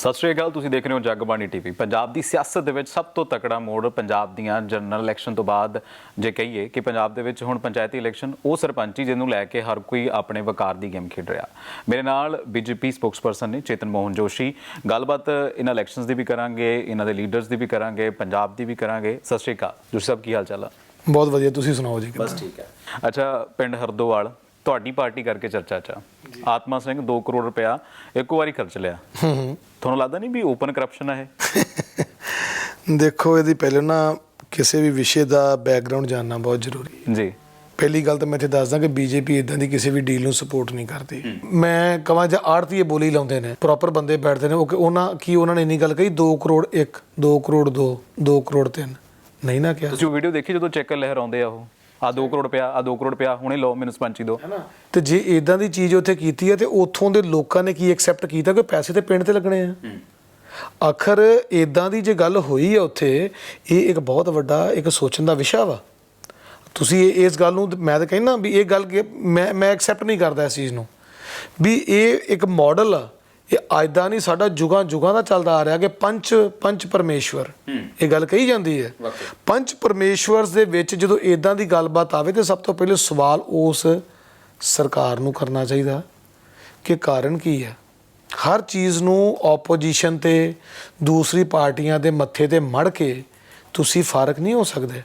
ਸਤਿ ਸ਼੍ਰੀ ਅਕਾਲ ਤੁਸੀਂ ਦੇਖ ਰਹੇ ਹੋ ਜਗਬਾਣੀ ਟੀਵੀ। ਪੰਜਾਬ ਦੀ ਸਿਆਸਤ ਦੇ ਵਿੱਚ ਸਭ ਤੋਂ ਤਕੜਾ ਮੋੜ ਪੰਜਾਬ ਦੀਆਂ ਜਨਰਲ ਇਲੈਕਸ਼ਨ ਤੋਂ ਬਾਅਦ ਜੇ ਕਹੀਏ ਕਿ ਪੰਜਾਬ ਦੇ ਵਿੱਚ ਹੁਣ ਪੰਚਾਇਤੀ ਇਲੈਕਸ਼ਨ ਉਹ ਸਰਪੰਚੀ ਜਿਹਨੂੰ ਲੈ ਕੇ ਹਰ ਕੋਈ ਆਪਣੇ ਵਕਾਰ ਦੀ ਗੇਮ ਖੇਡ ਰਿਹਾ। ਮੇਰੇ ਨਾਲ ਬੀਜੇਪੀ ਸਪੋਕਸਪਰਸਨ ਨੇ ਚੇਤਨ ਮੋਹਨ ਜੋਸ਼ੀ। ਗੱਲਬਾਤ ਇਹਨਾਂ ਇਲੈਕਸ਼ਨਸ ਦੀ ਵੀ ਕਰਾਂਗੇ ਇਹਨਾਂ ਦੇ ਲੀਡਰਸ ਦੀ ਵੀ ਕਰਾਂਗੇ ਪੰਜਾਬ ਦੀ ਵੀ ਕਰਾਂਗੇ। ਸਤਿ ਸ਼੍ਰੀ ਅਕਾਲ। ਜੋਸ਼ੀ ਸਾਹਿਬ ਕੀ ਹਾਲ ਚਾਲ ਆ? ਬਹੁਤ ਵਧੀਆ ਤੁਸੀਂ ਸੁਣਾਓ ਜੀ ਬਸ ਠੀਕ ਹੈ। ਅੱਛਾ ਪਿੰਡ ਹਰਦੋਵਾਲ ਤੁਹਾਡੀ ਪਾਰਟੀ ਕਰਕੇ ਚਰਚਾ ਚ ਆ। ਆਤਮਾ ਸਿੰਘ 2 ਕਰੋੜ ਰੁਪਇਆ ਇੱਕੋ ਵਾਰੀ ਖਰਚ ਲਿਆ। ਤੁਹਾਨੂੰ ਲੱਗਦਾ ਨਹੀਂ ਵੀ ਓਪਨ ਕਰਪਸ਼ਨ ਹੈ ਇਹ? ਦੇਖੋ ਇਹਦੀ ਪਹਿਲੇ ਨਾ ਕਿਸੇ ਵੀ ਵਿਸ਼ੇ ਦਾ ਬੈਕਗ੍ਰਾਉਂਡ ਜਾਨਣਾ ਬਹੁਤ ਜ਼ਰੂਰੀ ਹੈ। ਜੀ। ਪਹਿਲੀ ਗੱਲ ਤਾਂ ਮੈਂ ਇੱਥੇ ਦੱਸਦਾ ਕਿ ਬੀਜੇਪੀ ਇਦਾਂ ਦੀ ਕਿਸੇ ਵੀ ਡੀਲ ਨੂੰ ਸਪੋਰਟ ਨਹੀਂ ਕਰਦੀ। ਮੈਂ ਕਹਾਂ ਜੇ ਆੜਤੀਏ ਬੋਲੀ ਲਾਉਂਦੇ ਨੇ ਪ੍ਰੋਪਰ ਬੰਦੇ ਬੈਠਦੇ ਨੇ ਉਹ ਕਿ ਉਹਨਾਂ ਕੀ ਉਹਨਾਂ ਨੇ ਇੰਨੀ ਗੱਲ ਕਹੀ? 2 ਕਰੋੜ 1 2 ਕਰੋੜ 2 2 ਕਰੋੜ 3 ਨਹੀਂ ਨਾ ਕਿਹਾ। ਤੁਸੀਂ ਉਹ ਵੀਡੀਓ ਦੇਖੀ ਜਦੋਂ ਚੈੱਕ ਲਹਿਰਾਉਂਦੇ ਆ ਉਹ? ਆ 2 ਕਰੋੜ ਪਿਆ ਆ 2 ਕਰੋੜ ਪਿਆ ਹੁਣੇ ਲਓ ਮੈਨੂੰ ਸਰਪੰਚੀ ਦਿਓ। ਤੇ ਜੇ ਇਦਾਂ ਦੀ ਚੀਜ਼ ਉੱਥੇ ਕੀਤੀ ਹੈ ਤੇ ਉੱਥੋਂ ਦੇ ਲੋਕਾਂ ਨੇ ਕੀ ਐਕਸੈਪਟ ਕੀਤਾ? ਕਿ ਪੈਸੇ ਤੇ ਪਿੰਡ ਤੇ ਲੱਗਣੇ ਆ? ਆਖਰ ਇਦਾਂ ਦੀ ਜੇ ਗੱਲ ਹੋਈ ਹੈ ਉੱਥੇ ਇਹ ਇੱਕ ਬਹੁਤ ਵੱਡਾ ਇੱਕ ਸੋਚਣ ਦਾ ਵਿਸ਼ਾ ਵਾ। ਤੁਸੀਂ ਇਹ- ਇਸ ਗੱਲ ਨੂੰ ਮੈਂ ਤਾਂ ਕਹਿੰਦਾ ਵੀ ਇਹ ਗੱਲ ਕਿ ਮੈਂ ਮੈਂ ਐਕਸੈਪਟ ਨਹੀਂ ਕਰਦਾ ਇਸ ਚੀਜ਼ ਨੂੰ। ਵੀ ਇਹ ਇੱਕ ਮਾਡਲ ਆ। ਇਹ ਅੱਜ ਦਾ ਨਹੀਂ ਸਾਡਾ ਜੁਗਾਂ ਜੁਗਾਂ ਦਾ ਚੱਲਦਾ ਆ ਰਿਹਾ ਕਿ ਪੰਚ ਪੰਚ ਪਰਮੇਸ਼ਵਰ। ਇਹ ਗੱਲ ਕਹੀ ਜਾਂਦੀ ਹੈ। ਪੰਚ ਪਰਮੇਸ਼ਵਰਸ ਦੇ ਵਿੱਚ ਜਦੋਂ ਇਦਾਂ ਦੀ ਗੱਲਬਾਤ ਆਵੇ ਤੇ ਸਭ ਤੋਂ ਪਹਿਲੇ ਸਵਾਲ ਉਸ ਸਰਕਾਰ ਨੂੰ ਕਰਨਾ ਚਾਹੀਦਾ ਕਿ ਕਾਰਨ ਕੀ ਹੈ? ਹਰ ਚੀਜ਼ ਨੂੰ ਆਪੋਜੀਸ਼ਨ ਤੇ ਦੂਸਰੀ ਪਾਰਟੀਆਂ ਦੇ ਮੱਥੇ ਤੇ ਮੜ ਕੇ ਤੁਸੀਂ ਫ਼ਰਕ ਨਹੀਂ ਹੋ ਸਕਦੇ।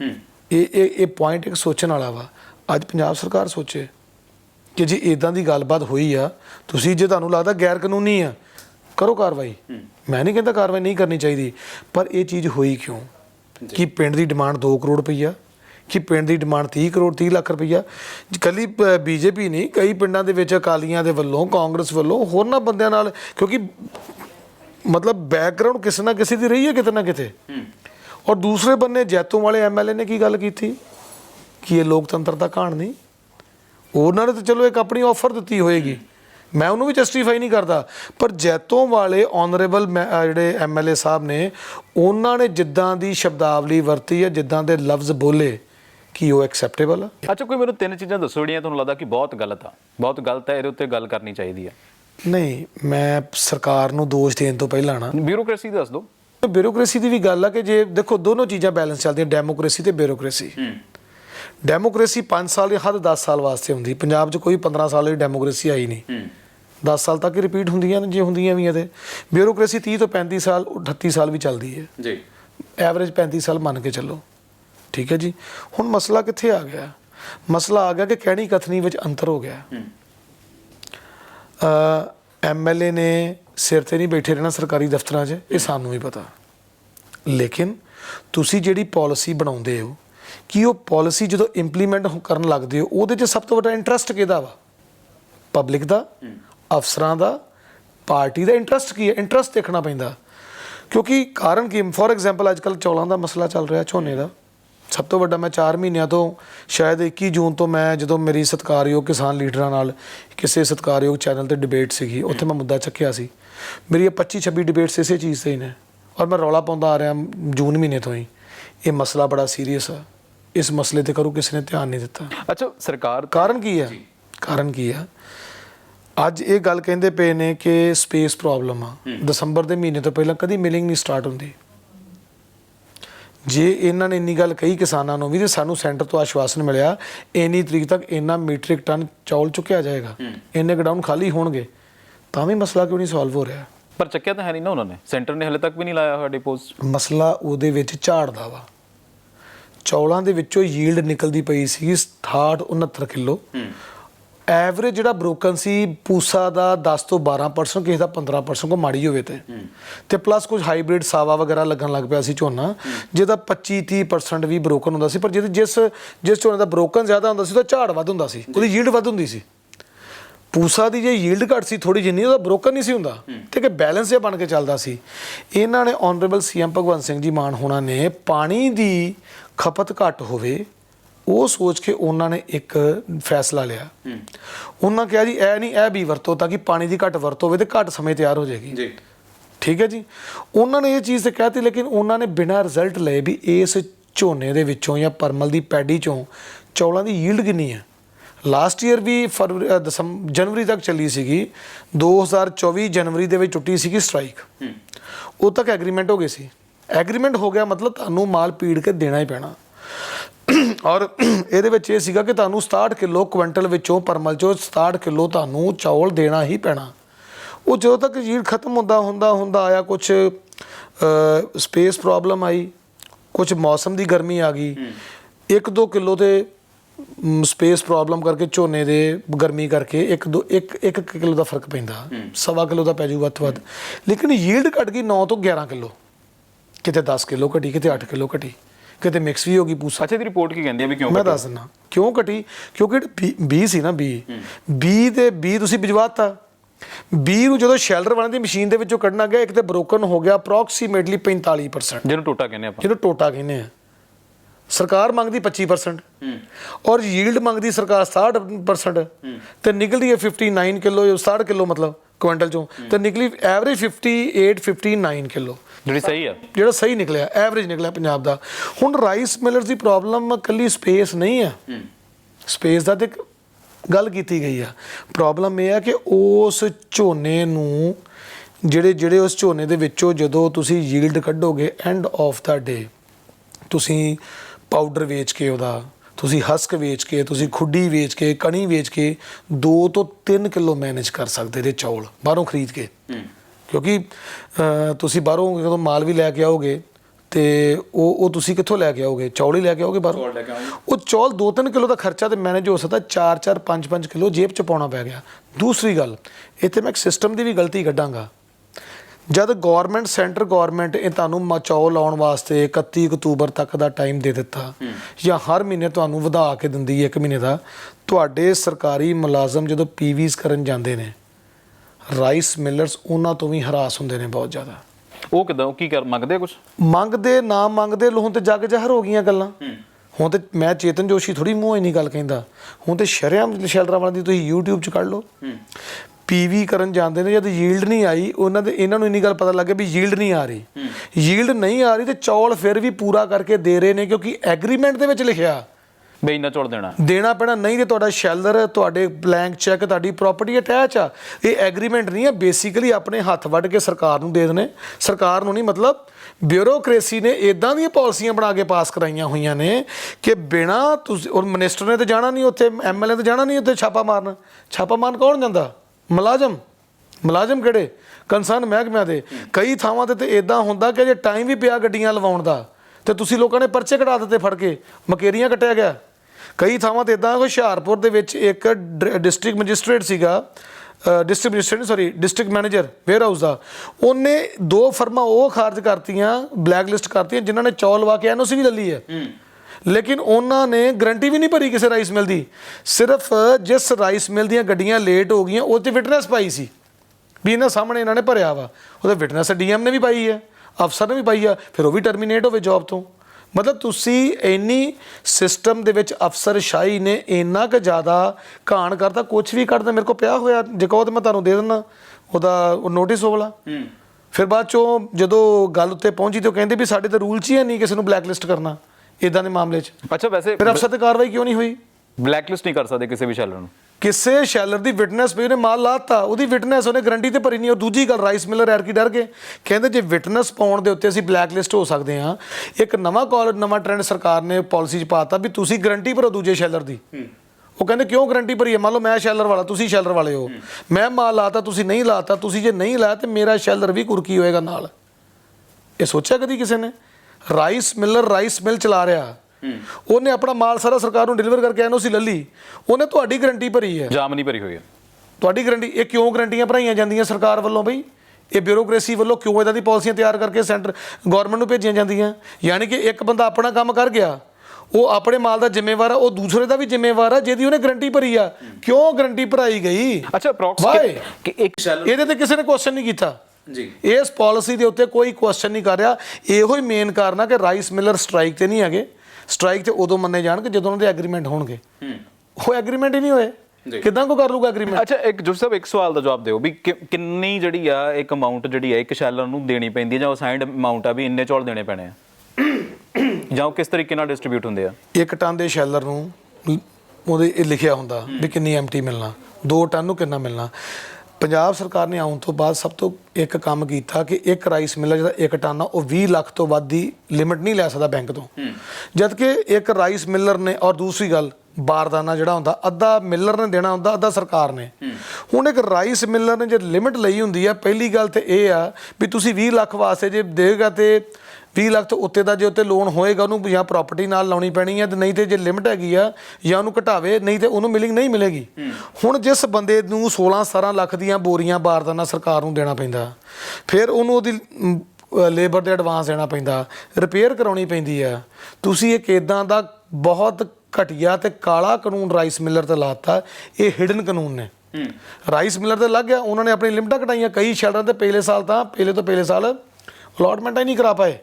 ਹੂੰ। ਇਹ ਇਹ ਇਹ ਪੁਆਇੰਟ ਇੱਕ ਸੋਚਣ ਵਾਲਾ ਵਾ। ਅੱਜ ਪੰਜਾਬ ਸਰਕਾਰ ਸੋਚੇ। ਕਿ ਜੇ ਇਦਾਂ ਦੀ ਗੱਲਬਾਤ ਹੋਈ ਆ ਤੁਸੀਂ ਜੇ ਤੁਹਾਨੂੰ ਲੱਗਦਾ ਗੈਰ ਕਾਨੂੰਨੀ ਆ ਕਰੋ ਕਾਰਵਾਈ। ਮੈਂ ਨਹੀਂ ਕਹਿੰਦਾ ਕਾਰਵਾਈ ਨਹੀਂ ਕਰਨੀ ਚਾਹੀਦੀ ਪਰ ਇਹ ਚੀਜ਼ ਹੋਈ ਕਿਉਂ? ਕਿ ਪਿੰਡ ਦੀ ਡਿਮਾਂਡ 2 ਕਰੋੜ ਰੁਪਈਆ ਕਿ ਪਿੰਡ ਦੀ ਡਿਮਾਂਡ 30 ਕਰੋੜ 30 ਲੱਖ ਰੁਪਈਆ। ਕੱਲੀ ਬੀਜੇਪੀ ਨਹੀਂ ਕਈ ਪਿੰਡਾਂ ਦੇ ਵਿੱਚ ਅਕਾਲੀਆਂ ਦੇ ਵੱਲੋਂ ਕਾਂਗਰਸ ਵੱਲੋਂ ਹੋਰਨਾਂ ਬੰਦਿਆਂ ਨਾਲ ਕਿਉਂਕਿ ਮਤਲਬ ਬੈਕਗ੍ਰਾਉਂਡ ਕਿਸੇ ਨਾ ਕਿਸੇ ਦੀ ਰਹੀ ਹੈ ਕਿਤੇ ਨਾ ਕਿਤੇ। ਔਰ ਦੂਸਰੇ ਬੰਨੇ ਜੈਤੋਂ ਵਾਲੇ ਐਮਐਲਏ ਨੇ ਕੀ ਗੱਲ ਕੀਤੀ? ਕਿ ਇਹ ਲੋਕਤੰਤਰ ਦਾ ਕਹਾਣ ਨਹੀਂ? ਉਹਨਾਂ ਨੇ ਤਾਂ ਚਲੋ ਇੱਕ ਆਪਣੀ ਆਫਰ ਦਿੱਤੀ ਹੋਏਗੀ। ਮੈਂ ਉਹਨੂੰ ਵੀ ਜਸਟੀਫਾਈ ਨਹੀਂ ਕਰਦਾ। ਪਰ ਜੈਤੋਂ ਵਾਲੇ ਆਨਰੇਬਲ ਜਿਹੜੇ ਐਮਐਲਏ ਸਾਹਿਬ ਨੇ ਉਹਨਾਂ ਨੇ ਜਿੱਦਾਂ ਦੀ ਸ਼ਬਦਾਵਲੀ ਵਰਤੀ ਹੈ ਜਿੱਦਾਂ ਦੇ ਲਫ਼ਜ਼ ਬੋਲੇ ਕੀ ਉਹ ਐਕਸੈਪਟੇਬਲ ਆ? ਅੱਛਾ ਕੋਈ ਮੈਨੂੰ ਤਿੰਨ ਚੀਜ਼ਾਂ ਦੱਸੋ ਜਿਹੜੀਆਂ ਤੁਹਾਨੂੰ ਲੱਗਦਾ ਕਿ ਬਹੁਤ ਗਲਤ ਆ। ਬਹੁਤ ਗਲਤ ਹੈ ਇਹਦੇ ਉੱਤੇ ਗੱਲ ਕਰਨੀ ਚਾਹੀਦੀ ਹੈ। ਨਹੀਂ ਮੈਂ ਸਰਕਾਰ ਨੂੰ ਦੋਸ਼ ਦੇਣ ਤੋਂ ਪਹਿਲਾਂ ਨਾ। ਬਿਊਰੋਕ੍ਰੇਸੀ ਦੱਸ ਦਿਓ। ਬਿਊਰੋਕ੍ਰੇਸੀ ਦੀ ਵੀ ਗੱਲ ਆ ਕਿ ਜੇ ਦੇਖੋ ਦੋਨੋਂ ਚੀਜ਼ਾਂ ਬੈਲੈਂਸ ਚੱਲਦੀਆਂ ਡੈਮੋਕ੍ਰੇਸੀ ਤੇ ਬਿਊਰੋਕ੍ਰੇਸੀ ਡੈਮੋਕ੍ਰੇਸੀ 5 ਸਾਲ ਜਾਂ ਹੱਦ 10 ਸਾਲ ਵਾਸਤੇ ਹੁੰਦੀ। ਪੰਜਾਬ 'ਚ ਕੋਈ 15 ਸਾਲ ਦੀ ਡੈਮੋਕ੍ਰੇਸੀ ਆਈ ਨਹੀਂ। 10 ਸਾਲ ਤੱਕ ਹੀ ਰਿਪੀਟ ਹੁੰਦੀਆਂ ਨੇ ਜੇ ਹੁੰਦੀਆਂ ਵੀ ਆ ਤੇ। ਬਿਊਰੋਕ੍ਰੇਸੀ 30 ਤੋਂ 35 ਸਾਲ 38 ਸਾਲ ਵੀ ਚੱਲਦੀ ਹੈ। ਜੀ। ਐਵਰੇਜ 35 ਸਾਲ ਮੰਨ ਕੇ ਚੱਲੋ। ਠੀਕ ਹੈ ਜੀ? ਹੁਣ ਮਸਲਾ ਕਿੱਥੇ ਆ ਗਿਆ? ਮਸਲਾ ਆ ਗਿਆ ਕਿ ਕਹਿਣੀ ਕਥਨੀ ਵਿੱਚ ਅੰਤਰ ਹੋ ਗਿਆ। ਅ ਐਮਐਲਏ ਨੇ ਸਿਰ ਤੇ ਨਹੀਂ ਬੈਠੇ ਰਹਿਣਾ ਸਰਕਾਰੀ ਦਫ਼ਤਰਾਂ 'ਚ ਇਹ ਸਾਨੂੰ ਵੀ ਪਤਾ। ਲੇਕਿਨ ਤੁਸੀਂ ਜਿਹੜੀ ਪਾਲਿਸੀ ਬਣਾਉਂਦੇ ਹੋ ਕਿ ਉਹ ਪਾਲਿਸੀ ਜਦੋਂ ਇੰਪਲੀਮੈਂਟ ਕਰਨ ਲੱਗਦੇ ਹੋ, ਉਹਦੇ 'ਚ ਸਭ ਤੋਂ ਵੱਡਾ ਇੰਟਰਸਟ ਕਿਹਦਾ ਵਾ? ਪਬਲਿਕ ਦਾ, ਅਫਸਰਾਂ ਦਾ, ਪਾਰਟੀ ਦਾ ਇੰਟਰਸਟ ਕੀ ਹੈ? ਇੰਟਰਸਟ ਦੇਖਣਾ ਪੈਂਦਾ। ਕਿਉਂਕਿ ਕਾਰਨ ਕੀ? ਫੋਰ ਐਗਜ਼ਾਮਪਲ ਅੱਜਕੱਲ ਚੌਲਾਂ ਦਾ ਮਸਲਾ ਚੱਲ ਰਿਹਾ, ਝੋਨੇ ਦਾ। ਸਭ ਤੋਂ ਵੱਡਾ ਮੈਂ 4 ਮਹੀਨਿਆਂ ਤੋਂ, ਸ਼ਾਇਦ 21 ਜੂਨ ਤੋਂ ਮੈਂ ਜਦੋਂ ਮੇਰੀ ਸਤਿਕਾਰਯੋਗ ਕਿਸਾਨ ਲੀਡਰਾਂ ਨਾਲ ਕਿਸੇ ਸਤਿਕਾਰਯੋਗ ਚੈਨਲ ਤੇ ਡਿਬੇਟ ਸੀਗੀ, ਉੱਥੇ ਮੈਂ ਮੁੱਦਾ ਚੱਕਿਆ ਸੀ। ਮੇਰੀ ਇਹ 25 26 ਡਿਬੇਟਸ ਇਸੇ ਚੀਜ਼ ਤੇ ਹੀ ਨੇ। ਔਰ ਮੈਂ ਰੌਲਾ ਪਾਉਂਦਾ ਆ ਰਿਹਾ ਜੂਨ ਮਹੀਨੇ ਤੋਂ ਹੀ। ਇਹ ਮਸਲਾ ਬੜਾ ਸੀਰੀਅਸ ਆ। ਇਸ ਮਸਲੇ ਤੇ ਕਰੂ ਕਿਸੇ ਨੇ ਧਿਆਨ ਨਹੀਂ ਦਿੱਤਾ। ਅੱਛਾ ਸਰਕਾਰ ਕਾਰਨ ਕੀ ਹੈ? ਕਾਰਨ ਕੀ ਹੈ? ਅੱਜ ਇਹ ਗੱਲ ਕਹਿੰਦੇ ਪਏ ਨੇ ਕਿ ਸਪੇਸ ਪ੍ਰੋਬਲਮ ਆ। ਦਸੰਬਰ ਦੇ ਮਹੀਨੇ ਤੋਂ ਪਹਿਲਾਂ ਕਦੀ ਮਿਲਿੰਗ ਨਹੀਂ ਸਟਾਰਟ ਹੁੰਦੀ। ਜੇ ਇਹਨਾਂ ਨੇ ਇੰਨੀ ਗੱਲ ਕਹੀ ਕਿਸਾਨਾਂ ਨੂੰ ਵੀ ਤੇ ਸਾਨੂੰ ਸੈਂਟਰ ਤੋਂ ਆਸ਼ਵਾਸਨ ਮਿਲਿਆ ਇੰਨੀ ਤਰੀਕ ਤੱਕ ਇੰਨਾ ਮੀਟ੍ਰਿਕ ਟਨ ਚੌਲ ਚੁੱਕਿਆ ਜਾਏਗਾ। ਇੰਨੇ ਗਡਾਊਨ ਖਾਲੀ ਹੋਣਗੇ ਤਾਂ ਵੀ ਮਸਲਾ ਕਿਉਂ ਨਹੀਂ ਸੋਲਵ ਹੋ ਰਿਹਾ? ਪਰ ਚੱਕਿਆ ਤਾਂ ਹੈ ਨਹੀਂ ਨਾ ਉਹਨਾਂ ਨੇ। ਸੈਂਟਰ ਨੇ ਹਲੇ ਤੱਕ ਵੀ ਨਹੀਂ ਲਾਇਆ ਹੋਇਆ ਡਿਪੋਜ਼ ਮਸਲਾ ਉਹਦੇ ਵਿੱਚ ਝਾੜ ਦਾ ਵਾ। ਚੌਲਾਂ ਦੇ ਵਿੱਚੋਂ ਯੀਲਡ ਨਿਕਲਦੀ ਪਈ ਸੀ 68 69 ਕਿਲੋ। ਐਵਰੇਜ ਜਿਹੜਾ ਬ੍ਰੋਕਨ ਸੀ ਪੂਸਾ ਦਾ 10 ਤੋਂ 12% ਕਿਸੇ ਦਾ 15% ਕੋ ਮਾੜੀ ਹੋਵੇ ਤੇ। ਤੇ ਪਲੱਸ ਕੁਝ ਹਾਈਬ੍ਰਿਡ ਸਾਵਾ ਵਗੈਰਾ ਲੱਗਣ ਲੱਗ ਪਿਆ ਸੀ ਝੋਨਾ। ਜਿਹਦਾ 25 30% ਵੀ ਬ੍ਰੋਕਨ ਹੁੰਦਾ ਸੀ ਪਰ ਜਿਹਦੇ ਜਿਸ ਜਿਸ ਝੋਨੇ ਦਾ ਬ੍ਰੋਕਨ ਜ਼ਿਆਦਾ ਹੁੰਦਾ ਸੀ ਉਹਦਾ ਝਾੜ ਵੱਧ ਹੁੰਦਾ ਸੀ। ਉਹਦੀ ਯੀਲਡ ਵੱਧ ਹੁੰਦੀ ਸੀ। ਪੂਸਾ ਦੀ ਜੇ ਯੀਲਡ ਘੱਟ ਸੀ ਥੋੜੀ ਜਿੰਨੀ ਉਹਦਾ ਬ੍ਰੋਕਨ ਨਹੀਂ ਸੀ ਹੁੰਦਾ। ਤੇ ਕਿ ਬੈਲੈਂਸ ਜਿਹਾ ਬਣ ਕੇ ਚੱਲਦਾ ਸੀ। ਇਹਨਾਂ ਨੇ ਆਨਰੇਬਲ ਸੀਐਮ ਭਗਵੰਤ ਸਿੰਘ ਜੀ ਮਾਨ ਹੋਣਾ ਨੇ ਪਾਣੀ ਦੀ ਖਪਤ ਘੱਟ ਹੋਵੇ ਉਹ ਸੋਚ ਕੇ ਉਹਨਾਂ ਨੇ ਇੱਕ ਫੈਸਲਾ ਲਿਆ। ਉਹਨਾਂ ਕਿਹਾ ਜੀ ਇਹ ਨਹੀਂ ਇਹ ਵੀ ਵਰਤੋ ਤਾਂ ਕਿ ਪਾਣੀ ਦੀ ਘੱਟ ਵਰਤੋ ਹੋਵੇ ਤੇ ਘੱਟ ਸਮੇਂ ਤਿਆਰ ਹੋ ਜਾਏਗੀ। ਜੀ। ਠੀਕ ਹੈ ਜੀ? ਉਹਨਾਂ ਨੇ ਇਹ ਚੀਜ਼ ਤੇ ਕਹਿਤੀ ਲੇਕਿਨ ਉਹਨਾਂ ਨੇ ਬਿਨਾਂ ਰਿਜ਼ਲਟ ਲਏ ਵੀ ਇਸ ਝੋਨੇ ਦੇ ਵਿੱਚੋਂ ਜਾਂ ਪਰਮਲ ਦੀ ਪੈਡੀ ਚੋਂ ਚੌਲਾਂ ਦੀ ਯੀਲਡ ਕਿੰਨੀ ਹੈ? ਲਾਸਟ ਈਅਰ ਵੀ ਫਰਵਰੀ ਜਨਵਰੀ ਤੱਕ ਚੱਲੀ ਸੀਗੀ। 2024 ਜਨਵਰੀ ਦੇ ਵਿੱਚ ਟੁੱਟੀ ਸੀਗੀ ਸਟ੍ਰਾਈਕ। ਉਹ ਤੱਕ ਐਗਰੀਮੈਂਟ ਹੋ ਗਏ ਸੀ। ਐਗਰੀਮੈਂਟ ਹੋ ਗਿਆ ਮਤਲਬ ਤੁਹਾਨੂੰ ਮਾਲ ਪੀੜ ਕੇ ਦੇਣਾ ਹੀ ਪੈਣਾ। ਔਰ ਇਹਦੇ ਵਿੱਚ ਇਹ ਸੀਗਾ ਕਿ ਤੁਹਾਨੂੰ 67 ਕਿਲੋ ਕੁਇੰਟਲ ਵਿੱਚੋਂ ਪਰਮਲ ਚੋਂ 67 ਕਿਲੋ ਤੁਹਾਨੂੰ ਚੌਲ ਦੇਣਾ ਹੀ ਪੈਣਾ। ਉਹ ਜਦੋਂ ਤੱਕ ਯੀਲਡ ਖਤਮ ਹੁੰਦਾ ਹੁੰਦਾ ਹੁੰਦਾ ਆਇਆ ਕੁਝ ਸਪੇਸ ਪ੍ਰੋਬਲਮ ਆਈ ਕੁਝ ਮੌਸਮ ਦੀ ਗਰਮੀ ਆ ਗਈ। 1-2 ਕਿਲੋ ਤੇ ਸਪੇਸ ਪ੍ਰੋਬਲਮ ਕਰਕੇ ਝੋਨੇ ਦੇ ਗਰਮੀ ਕਰਕੇ 1 2 1 1 ਕਿਲੋ ਦਾ ਫ਼ਰਕ ਪੈਂਦਾ। ਸਵਾ ਕਿਲੋ ਦਾ ਪੈ ਜੂ ਵੱਧ ਵੱਧ। ਲੇਕਿਨ ਯੀਲਡ ਘਟ ਗਈ 9 ਤੋਂ 11 ਕਿਲੋ। ਕਿਤੇ 10 ਕਿਲੋ ਘਟੀ ਕਿਤੇ 8 ਕਿਲੋ ਘਟੀ ਕਿਤੇ ਮਿਕਸ ਵੀ ਹੋ ਗਈ ਪੂਸਾ। ਅੱਛਾ ਦੀ ਰਿਪੋਰਟ ਕੀ ਕਹਿੰਦੀ ਹੈ ਵੀ ਕਿਉਂ ਮੈਂ ਦੱਸ ਦਿੰਦਾ ਕਿਉਂ ਘਟੀ? ਕਿਉਂਕਿ ਬੀ ਸੀ ਨਾ ਬੀ ਬੀ ਤੇ ਬੀ ਤੁਸੀਂ ਭਿਜਵਾਤਾ ਬੀ ਨੂੰ ਜਦੋਂ ਸ਼ੈਲਰ ਵਾਲਿਆਂ ਦੀ ਮਸ਼ੀਨ ਦੇ ਵਿੱਚੋਂ ਕੱਢਣਾ ਗਿਆ ਇੱਕ ਤੇ ਬ੍ਰੋਕਨ ਹੋ ਗਿਆ ਅਪਰੋਕਸੀਮੇਟਲੀ 45% ਜਿਹਨੂੰ ਟੋਟਾ ਕਹਿੰਦੇ ਆਪਾਂ। ਜਿਹਨੂੰ ਟੋਟਾ ਕਹਿੰਦੇ ਆ। ਸਰਕਾਰ ਮੰਗਦੀ 25% ਔਰ ਯੀਲਡ ਮੰਗਦੀ ਸਰਕਾਰ 60% ਤੇ ਨਿਕਲਦੀ ਹੈ 59 ਕਿਲੋ 60 ਕਿਲੋ ਮਤਲਬ ਕੁਇੰਟਲ ਚੋਂ। ਤੇ ਨਿਕਲੀ ਐਵਰੇਜ 58 59 ਕਿਲੋ। ਜਿਹੜੀ ਸਹੀ ਆ। ਜਿਹੜਾ ਸਹੀ ਨਿਕਲਿਆ ਐਵਰੇਜ ਨਿਕਲਿਆ ਪੰਜਾਬ ਦਾ। ਹੁਣ ਰਾਈਸ ਮਿਲਰਸ ਦੀ ਪ੍ਰੋਬਲਮ ਕੱਲੀ ਸਪੇਸ ਨਹੀਂ ਆ। ਸਪੇਸ ਦਾ ਤੇ ਗੱਲ ਕੀਤੀ ਗਈ ਆ। ਪ੍ਰੋਬਲਮ ਇਹ ਆ ਕਿ ਉਸ ਝੋਨੇ ਨੂੰ ਜਿਹੜੇ ਜਿਹੜੇ ਉਸ ਝੋਨੇ ਦੇ ਵਿੱਚੋਂ ਜਦੋਂ ਤੁਸੀਂ ਯੀਲਡ ਕੱਢੋਗੇ ਐਂਡ ਆਫ ਦਾ ਡੇ ਤੁਸੀਂ ਪਾਊਡਰ ਵੇਚ ਕੇ ਉਹਦਾ ਤੁਸੀਂ ਹਸਕ ਵੇਚ ਕੇ ਤੁਸੀਂ ਖੁੱਡੀ ਵੇਚ ਕੇ ਕਣੀ ਵੇਚ ਕੇ 2 ਤੋਂ 3 ਕਿਲੋ ਮੈਨੇਜ ਕਰ ਸਕਦੇ ਦੇ ਚੌਲ ਬਾਹਰੋਂ ਖਰੀਦ ਕੇ। ਕਿਉਂਕਿ ਤੁਸੀਂ ਬਾਹਰੋਂ ਜਦੋਂ ਮਾਲ ਵੀ ਲੈ ਕੇ ਆਓਗੇ ਤੇ ਉਹ ਉਹ ਤੁਸੀਂ ਕਿੱਥੋਂ ਲੈ ਕੇ ਆਓਗੇ? ਚੌਲ ਹੀ ਲੈ ਕੇ ਆਓਗੇ ਬਾਹਰੋਂ? ਉਹ ਚੌਲ 2-3 ਕਿਲੋ ਦਾ ਖਰਚਾ ਤੇ ਮੈਨੇਜ ਹੋ ਸਕਦਾ 4-4 5-5 ਕਿਲੋ ਜੇਬ ਚ ਪਾਉਣਾ ਪੈ ਗਿਆ। ਦੂਸਰੀ ਗੱਲ ਇੱਥੇ ਮੈਂ ਇੱਕ ਸਿਸਟਮ ਦੀ ਵੀ ਗਲਤੀ ਕੱਢਾਂਗਾ। ਜਦ ਗਵਰਨਮੈਂਟ ਸੈਂਟਰ ਗਵਰਨਮੈਂਟ ਇਹ ਤੁਹਾਨੂੰ ਚੌਲ ਲਾਉਣ ਵਾਸਤੇ 31 ਅਕਤੂਬਰ ਤੱਕ ਦਾ ਟਾਈਮ ਦੇ ਦਿੱਤਾ ਜਾਂ ਹਰ ਮਹੀਨੇ ਤੁਹਾਨੂੰ ਵਧਾ ਕੇ ਦਿੰਦੀ ਹੈ ਇੱਕ ਮਹੀਨੇ ਦਾ ਤੁਹਾਡੇ ਸਰਕਾਰੀ ਮੁਲਾਜ਼ਮ ਜਦੋਂ ਪੀਵੀਜ਼ ਕਰਨ ਜਾਂਦੇ ਨੇ ਰਾਈਸ ਮਿਲਰਸ ਉਹਨਾਂ ਤੋਂ ਵੀ ਹਰਾਸ ਹੁੰਦੇ ਨੇ ਬਹੁਤ ਜ਼ਿਆਦਾ। ਉਹ ਕਿਦਾਂ ਉਹ ਕੀ ਕਰ ਮੰਗਦੇ ਕੁਝ ਮੰਗਦੇ ਨਾ ਮੰਗਦੇ ਲੋਹੋਂ ਤੇ ਜੱਗ ਜ਼ਹਿਰ ਹੋ ਗਈਆਂ ਗੱਲਾਂ। ਹੁਣ ਤੇ ਮੈਂ ਚੇਤਨ ਜੋਸ਼ੀ ਥੋੜੀ ਮੂੰਹ ਨਹੀਂ ਗੱਲ ਕਹਿੰਦਾ। ਹੁਣ ਤੇ ਸ਼ਰਿਆਮ ਸ਼ੈਲਰਾਂ ਵਾਲਿਆਂ ਦੀ ਤੁਸੀਂ YouTube 'ਚ ਕੱਢ ਲਓ। ਪੀਵੀ ਕਰਨ ਜਾਂਦੇ ਨੇ ਜਦ ਯੀਲਡ ਨਹੀਂ ਆਈ ਉਹਨਾਂ ਦੇ ਇਹਨਾਂ ਨੂੰ ਇੰਨੀ ਗੱਲ ਪਤਾ ਲੱਗ ਗਈ ਵੀ ਯੀਲਡ ਨਹੀਂ ਆ ਰਹੀ। ਯੀਲਡ ਨਹੀਂ ਆ ਰਹੀ ਤੇ ਚੌਲ ਫਿਰ ਵੀ ਪੂਰਾ ਕਰਕੇ ਦੇ ਰਹੇ ਨੇ ਕਿਉਂਕਿ ਐਗਰੀਮੈਂਟ ਦੇ ਵਿੱਚ ਲਿਖਿਆ। ਬਈ ਇੰਨਾ ਚੋਲ ਦੇਣਾ। ਦੇਣਾ ਪੈਣਾ, ਨਹੀਂ ਤੇ ਤੁਹਾਡਾ ਸ਼ੈਲਰ, ਤੁਹਾਡੇ ਬਲੈਂਕ ਚੈੱਕ, ਤੁਹਾਡੀ ਪ੍ਰਾਪਰਟੀ ਅਟੈਚ ਆ। ਇਹ ਐਗਰੀਮੈਂਟ ਨਹੀਂ ਆ, ਬੇਸਿਕਲੀ ਆਪਣੇ ਹੱਥ ਵੱਢ ਕੇ ਸਰਕਾਰ ਨੂੰ ਦੇ ਦੇਣੇ। ਸਰਕਾਰ ਨੂੰ ਨਹੀਂ ਮਤਲਬ, ਬਿਊਰੋਕ੍ਰੇਸੀ ਨੇ ਇਦਾਂ ਦੀਆਂ ਪਾਲਿਸੀਆਂ ਬਣਾ ਕੇ ਪਾਸ ਕਰਾਈਆਂ ਹੋਈਆਂ ਨੇ ਕਿ ਬਿਨਾ ਤੁਸੀਂ, ਔਰ ਮਿਨਿਸਟਰ ਨੇ ਤੇ ਜਾਣਾ ਨਹੀਂ ਉੱਥੇ ਐਮਐਲਏ ਤੇ ਜਾਣਾ ਨਹੀਂ ਉੱਥੇ ਛਾਪਾ ਮਾਰਨ। ਛਾਪਾ ਮਾਰਨ ਕੌਣ ਜਾਂਦਾ? ਮੁਲਾਜ਼ਮ। ਮੁਲਾਜ਼ਮ ਕਿਹੜੇ? ਕੰਸਰਨ ਮਹਿਕਮਿਆਂ ਦੇ। ਕਈ ਥਾਵਾਂ ਤੇ ਤੇ ਇਦਾਂ ਹੁੰਦਾ ਕਿ ਜੇ ਟਾਈਮ ਵੀ ਪਿਆ ਗੱਡੀਆਂ ਲਵਾਉਣ ਦਾ। ਤੇ ਤੁਸੀਂ ਲੋਕਾਂ ਨੇ ਪਰਚੇ ਕਢਾ ਦਿੱਤੇ ਫੜ ਕੇ। ਮਕੇਰੀਆਂ ਕੱਟਿਆ ਗਿਆ। ਕਈ ਥਾਵਾਂ ਤੇ ਇਦਾਂ ਹੁਸ਼ਿਆਰਪੁਰ ਦੇ ਵਿੱਚ ਇੱਕ ਡਿਸਟ੍ਰਿਕਟ ਮੈਜਿਸਟ੍ਰੇਟ ਸੀਗਾ district magistrate sorry district manager warehouse ਦਾ। ਉਹਨੇ ਦੋ ਫਰਮਾਂ ਉਹ ਖਾਰਜ ਕਰਤੀਆਂ ਬਲੈਕ ਲਿਸਟ ਕਰਤੀਆਂ ਜਿਨ੍ਹਾਂ ਨੇ ਚੌਲ ਲਵਾ ਕੇ ਐਨਓਸੀ ਵੀ ਲੈ ਲਈ ਹੈ। ਲੇਕਿਨ ਉਹਨਾਂ ਨੇ ਗਰੰਟੀ ਵੀ ਨਹੀਂ ਭਰੀ ਕਿਸੇ ਰਾਈਸ ਮਿਲ ਦੀ। ਸਿਰਫ ਜਿਸ ਰਾਈਸ ਮਿਲ ਦੀਆਂ ਗੱਡੀਆਂ ਲੇਟ ਹੋ ਗਈਆਂ ਉਹ ਤੇ ਵਿਟਨੈਸ ਪਾਈ ਸੀ। ਵੀ ਇਹਨਾਂ ਸਾਹਮਣੇ ਇਹਨਾਂ ਨੇ ਭਰਿਆ ਵਾ। ਉਹਦੇ ਵਿਟਨੈਸ ਡੀਐਮ ਨੇ ਵੀ ਪਾਈ ਹੈ ਅਫਸਰ ਨੇ ਵੀ ਪਾਈ ਆ ਫਿਰ ਉਹ ਵੀ ਟਰਮੀਨੇਟ ਹੋਵੇ ਜੌਬ ਤੋਂ। ਮਤਲਬ ਤੁਸੀਂ ਇੰਨੀ ਸਿਸਟਮ ਦੇ ਵਿੱਚ ਅਫਸਰਸ਼ਾਹੀ ਨੇ ਇੰਨਾ ਕੁ ਜ਼ਿਆਦਾ ਘਾਣ ਕਰਤਾ ਕੁਝ ਵੀ ਕਰਦਾ ਮੇਰੇ ਕੋਲ ਪਿਆ ਹੋਇਆ ਜੇ ਕਹੋ ਤਾਂ ਮੈਂ ਤੁਹਾਨੂੰ ਦੇ ਦਿੰਦਾ ਉਹਦਾ ਉਹ ਨੋਟਿਸ ਉਹ ਵਾਲਾ। ਫਿਰ ਬਾਅਦ ਚੋਂ ਜਦੋਂ ਗੱਲ ਉੱਤੇ ਪਹੁੰਚੀ ਤੇ ਉਹ ਕਹਿੰਦੇ ਵੀ ਸਾਡੇ ਤਾਂ ਰੂਲ 'ਚ ਹੀ ਹੈ ਨਹੀਂ ਕਿਸੇ ਨੂੰ ਬਲੈਕ ਲਿਸਟ ਕਰਨਾ ਇਦਾਂ ਦੇ ਮਾਮਲੇ 'ਚ। ਅੱਛਾ ਵੈਸੇ ਫਿਰ ਅਫਸਰ ਤੇ ਕਾਰਵਾਈ ਕਿਉਂ ਨਹੀਂ ਹੋਈ? ਬਲੈਕ ਲਿਸਟ ਨਹੀਂ ਕਰ ਸਕਦੇ ਕਿਸੇ ਵੀ ਸ਼ੈਲਰ ਨੂੰ। ਕਿਸੇ ਸ਼ੈਲਰ ਦੀ ਵਿਟਨੈਸ ਵੀ ਉਹਨੇ ਮਾਲ ਲਾਤਾ। ਉਹਦੀ ਵਿਟਨੈਸ ਉਹਨੇ ਗਰੰਟੀ ਤੇ ਭਰੀ ਨਹੀਂ ਉਹ ਦੂਜੀ ਗੱਲ ਰਾਈਸ ਮਿਲਰ ਐਰ ਕੀ ਡਰ ਗਏ। ਕਹਿੰਦੇ ਜੇ ਵਿਟਨੈਸ ਪਾਉਣ ਦੇ ਉੱਤੇ ਅਸੀਂ ਬਲੈਕ ਲਿਸਟ ਹੋ ਸਕਦੇ ਹਾਂ ਇੱਕ ਨਵਾਂ ਕਾਲ ਨਵਾਂ ਟ੍ਰੈਂਡ ਸਰਕਾਰ ਨੇ ਪਾਲਿਸੀ 'ਚ ਪਾਤਾ ਵੀ ਤੁਸੀਂ ਗਰੰਟੀ ਭਰੋ ਦੂਜੇ ਸ਼ੈਲਰ ਦੀ। ਉਹ ਕਹਿੰਦੇ ਕਿਉਂ ਗਰੰਟੀ ਭਰੀ ਹੈ? ਮੰਨ ਲਓ ਮੈਂ ਸ਼ੈਲਰ ਵਾਲਾ ਤੁਸੀਂ ਸ਼ੈਲਰ ਵਾਲੇ ਹੋ। ਮੈਂ ਮਾਲ ਲਾਤਾ ਤੁਸੀਂ ਨਹੀਂ ਲਾਤਾ ਤੁਸੀਂ ਜੇ ਨਹੀਂ ਲਾਇਆ ਤੇ ਮੇਰਾ ਸ਼ੈਲਰ ਵੀ ਕੁਰਕੀ ਹੋਏਗਾ ਨਾਲ? ਇਹ ਸੋਚਿਆ ਕਦੀ ਕਿਸੇ ਨੇ? ਰਾਈਸ ਮਿਲਰ ਰਾਈਸ ਮਿਲ ਚਲਾ ਰਿਹਾ। ਉਹਨੇ ਆਪਣਾ ਮਾਲ ਸਾਰਾ ਸਰਕਾਰ ਨੂੰ ਡਿਲੀਵਰ ਕਰਕੇ ਐਨਓਸੀ ਲੱਲੀ। ਉਹਨੇ ਤੁਹਾਡੀ ਗਰੰਟੀ ਭਰੀ ਹੈ। ਜਾਮ ਨਹੀਂ ਭਰੀ ਹੋਈ ਹੈ। ਤੁਹਾਡੀ ਗਰੰਟੀ ਇਹ ਕਿਉਂ ਗਰੰਟੀਆਂ ਭਰਾਈਆਂ ਜਾਂਦੀਆਂ ਸਰਕਾਰ ਵੱਲੋਂ ਬਈ? ਇਹ ਬਿਊਰੋਕ੍ਰੇਸੀ ਵੱਲੋਂ ਕਿਉਂ ਇਦਾਂ ਦੀ ਪਾਲਿਸੀਆਂ ਤਿਆਰ ਕਰਕੇ ਸੈਂਟਰ ਗਵਰਨਮੈਂਟ ਨੂੰ ਭੇਜੀਆਂ ਜਾਂਦੀਆਂ? ਯਾਨੀ ਕਿ ਇੱਕ ਬੰਦਾ ਆਪਣਾ ਕੰਮ ਕਰ ਗਿਆ ਉਹ ਆਪਣੇ ਮਾਲ ਦਾ ਜ਼ਿੰਮੇਵਾਰ ਆ ਉਹ ਦੂਸਰੇ ਦਾ ਵੀ ਜ਼ਿੰਮੇਵਾਰ ਆ ਜਿਹਦੀ ਉਹਨੇ ਗਰੰਟੀ ਭਰੀ ਆ। ਕਿਉਂ ਗਰੰਟੀ ਭਰਾਈ ਗਈ? ਅੱਛਾ ਅਪਰੋਕਸ? ਕਿ ਇੱਕ ਇਹਦੇ ਤੇ ਕਿਸੇ ਨੇ ਕੁਐਸਚਨ ਨਹੀਂ ਕੀਤਾ। ਜੀ। ਇਸ ਪਾਲਿਸੀ ਦੇ ਉੱਤੇ ਕੋਈ ਕੁਐਸਚਨ ਨਹੀਂ ਕਰ ਰਿਹਾ। ਇਹੋ ਹੀ ਮੇਨ ਕਾਰਨ ਆ ਕਿ ਰਾਈਸ ਮਿਲਰ ਸਟ੍ਰਾਈਕ ਤੇ ਨਹੀਂ ਹੈਗੇ। ਸਟ੍ਰਾਈਕ ਤੇ ਉਦੋਂ ਮੰਨੇ ਜਾਣਗੇ ਜਦੋਂ ਉਹਨਾਂ ਦੇ ਐਗਰੀਮੈਂਟ ਹੋਣਗੇ। ਉਹ ਐਗਰੀਮੈਂਟ ਹੀ ਨਹੀਂ ਹੋਏ। ਕਿਦਾਂ ਕੋ ਕਰ ਲੂਗਾ ਐਗਰੀਮੈਂਟ? ਅੱਛਾ ਇੱਕ ਜੁੜ ਸਾਹਿਬ ਇੱਕ ਸਵਾਲ ਦਾ ਜਵਾਬ ਦਿਓ ਵੀ ਕਿੰਨੀ ਜਿਹੜੀ ਆ ਇੱਕ ਅਮਾਉਂਟ ਜਿਹੜੀ ਆ ਇੱਕ ਸ਼ੈਲਰ ਨੂੰ ਦੇਣੀ ਪੈਂਦੀ ਹੈ ਜਾਂ ਉਹ ਸਾਈਨਡ ਅਮਾਉਂਟ ਆ ਵੀ ਇੰਨੇ ਚੌਲ ਦੇਣੇ ਪੈਣੇ ਆ? ਜਾਂ ਉਹ ਕਿਸ ਤਰੀਕੇ ਨਾਲ ਡਿਸਟ੍ਰੀਬਿਊਟ ਹੁੰਦੇ ਆ? ਇੱਕ ਟਨ ਦੇ ਸ਼ੈਲਰ ਨੂੰ ਉਹਦੇ ਇਹ ਲਿਖਿਆ ਹੁੰਦਾ ਵੀ ਕਿੰਨੀ ਐਮਟੀ ਮਿਲਣਾ 2 ਟਨ ਨੂੰ ਕਿੰਨਾ ਮਿਲਣਾ। ਪੰਜਾਬ ਸਰਕਾਰ ਨੇ ਆਉਣ ਤੋਂ ਬਾਅਦ ਸਭ ਤੋਂ ਇੱਕ ਕੰਮ ਕੀਤਾ ਕਿ ਇੱਕ ਰਾਈਸ ਮਿਲਰ ਜਿਹੜਾ ਇੱਕ ਟਨ ਆ ਉਹ 20 ਲੱਖ ਤੋਂ ਵੱਧ ਦੀ ਲਿਮਿਟ ਨਹੀਂ ਲੈ ਸਕਦਾ ਬੈਂਕ ਤੋਂ। ਜਦ ਕਿ ਇੱਕ ਰਾਈਸ ਮਿਲਰ ਨੇ ਔਰ ਦੂਸਰੀ ਗੱਲ ਬਾਰਦਾਨਾ ਜਿਹੜਾ ਹੁੰਦਾ ਅੱਧਾ ਮਿਲਰ ਨੇ ਦੇਣਾ ਹੁੰਦਾ ਅੱਧਾ ਸਰਕਾਰ ਨੇ। ਹੁਣ ਇੱਕ ਰਾਈਸ ਮਿਲਰ ਨੇ ਜੇ ਲਿਮਿਟ ਲਈ ਹੁੰਦੀ ਆ ਪਹਿਲੀ ਗੱਲ ਤੇ ਇਹ ਆ ਵੀ ਤੁਸੀਂ 20 ਲੱਖ ਵਾਸਤੇ ਜੇ ਦੇਗਾ ਤੇ 20 ਲੱਖ ਤੋਂ ਉੱਤੇ ਦਾ ਜੇ ਉੱਤੇ ਲੋਨ ਹੋਏਗਾ ਉਹਨੂੰ ਜਾਂ ਪ੍ਰਾਪਰਟੀ ਨਾਲ ਲਾਉਣੀ ਪੈਣੀ ਹੈ ਤੇ ਨਹੀਂ ਤੇ ਜੇ ਲਿਮਿਟ ਹੈਗੀ ਆ ਜਾਂ ਉਹਨੂੰ ਘਟਾਵੇ ਨਹੀਂ ਤੇ ਉਹਨੂੰ ਮਿਲਿੰਗ ਨਹੀਂ ਮਿਲੇਗੀ। ਹੁਣ ਜਿਸ ਬੰਦੇ ਨੂੰ 16 17 ਲੱਖ ਦੀਆਂ ਬੋਰੀਆਂ ਬਾਰਦਾਨਾ ਸਰਕਾਰ ਨੂੰ ਦੇਣਾ ਪੈਂਦਾ ਫਿਰ ਉਹਨੂੰ ਉਹਦੀ ਲੇਬਰ ਦੇ ਐਡਵਾਂਸ ਦੇਣਾ ਪੈਂਦਾ ਰਿਪੇਅਰ ਕਰਾਉਣੀ ਪੈਂਦੀ ਆ। ਤੁਸੀਂ ਇੱਕ ਇਦਾਂ ਦਾ ਬਹੁਤ ਘਟੀਆ ਤੇ ਕਾਲਾ ਕਾਨੂੰਨ ਰਾਈਸ ਮਿਲਰ ਤੇ ਲਾਤਾ ਇਹ ਹਿਡਨ ਕਾਨੂੰਨ ਨੇ। ਰਾਈਸ ਮਿਲਰ ਤੇ ਲੱਗ ਗਿਆ ਉਹਨਾਂ ਨੇ ਆਪਣੀ ਲਿਮਟਾਂ ਘਟਾਈਆਂ ਕਈ ਸ਼ੈਲਰਾਂ ਤੇ ਪਹਿਲੇ ਸਾਲ ਤਾਂ ਪਹਿਲੇ ਤੋਂ ਪਹਿਲੇ ਸਾਲ ਅਲਾਟਮੈਂਟ ਹੀ ਨਹੀਂ ਕਰਾ ਪਾਏ।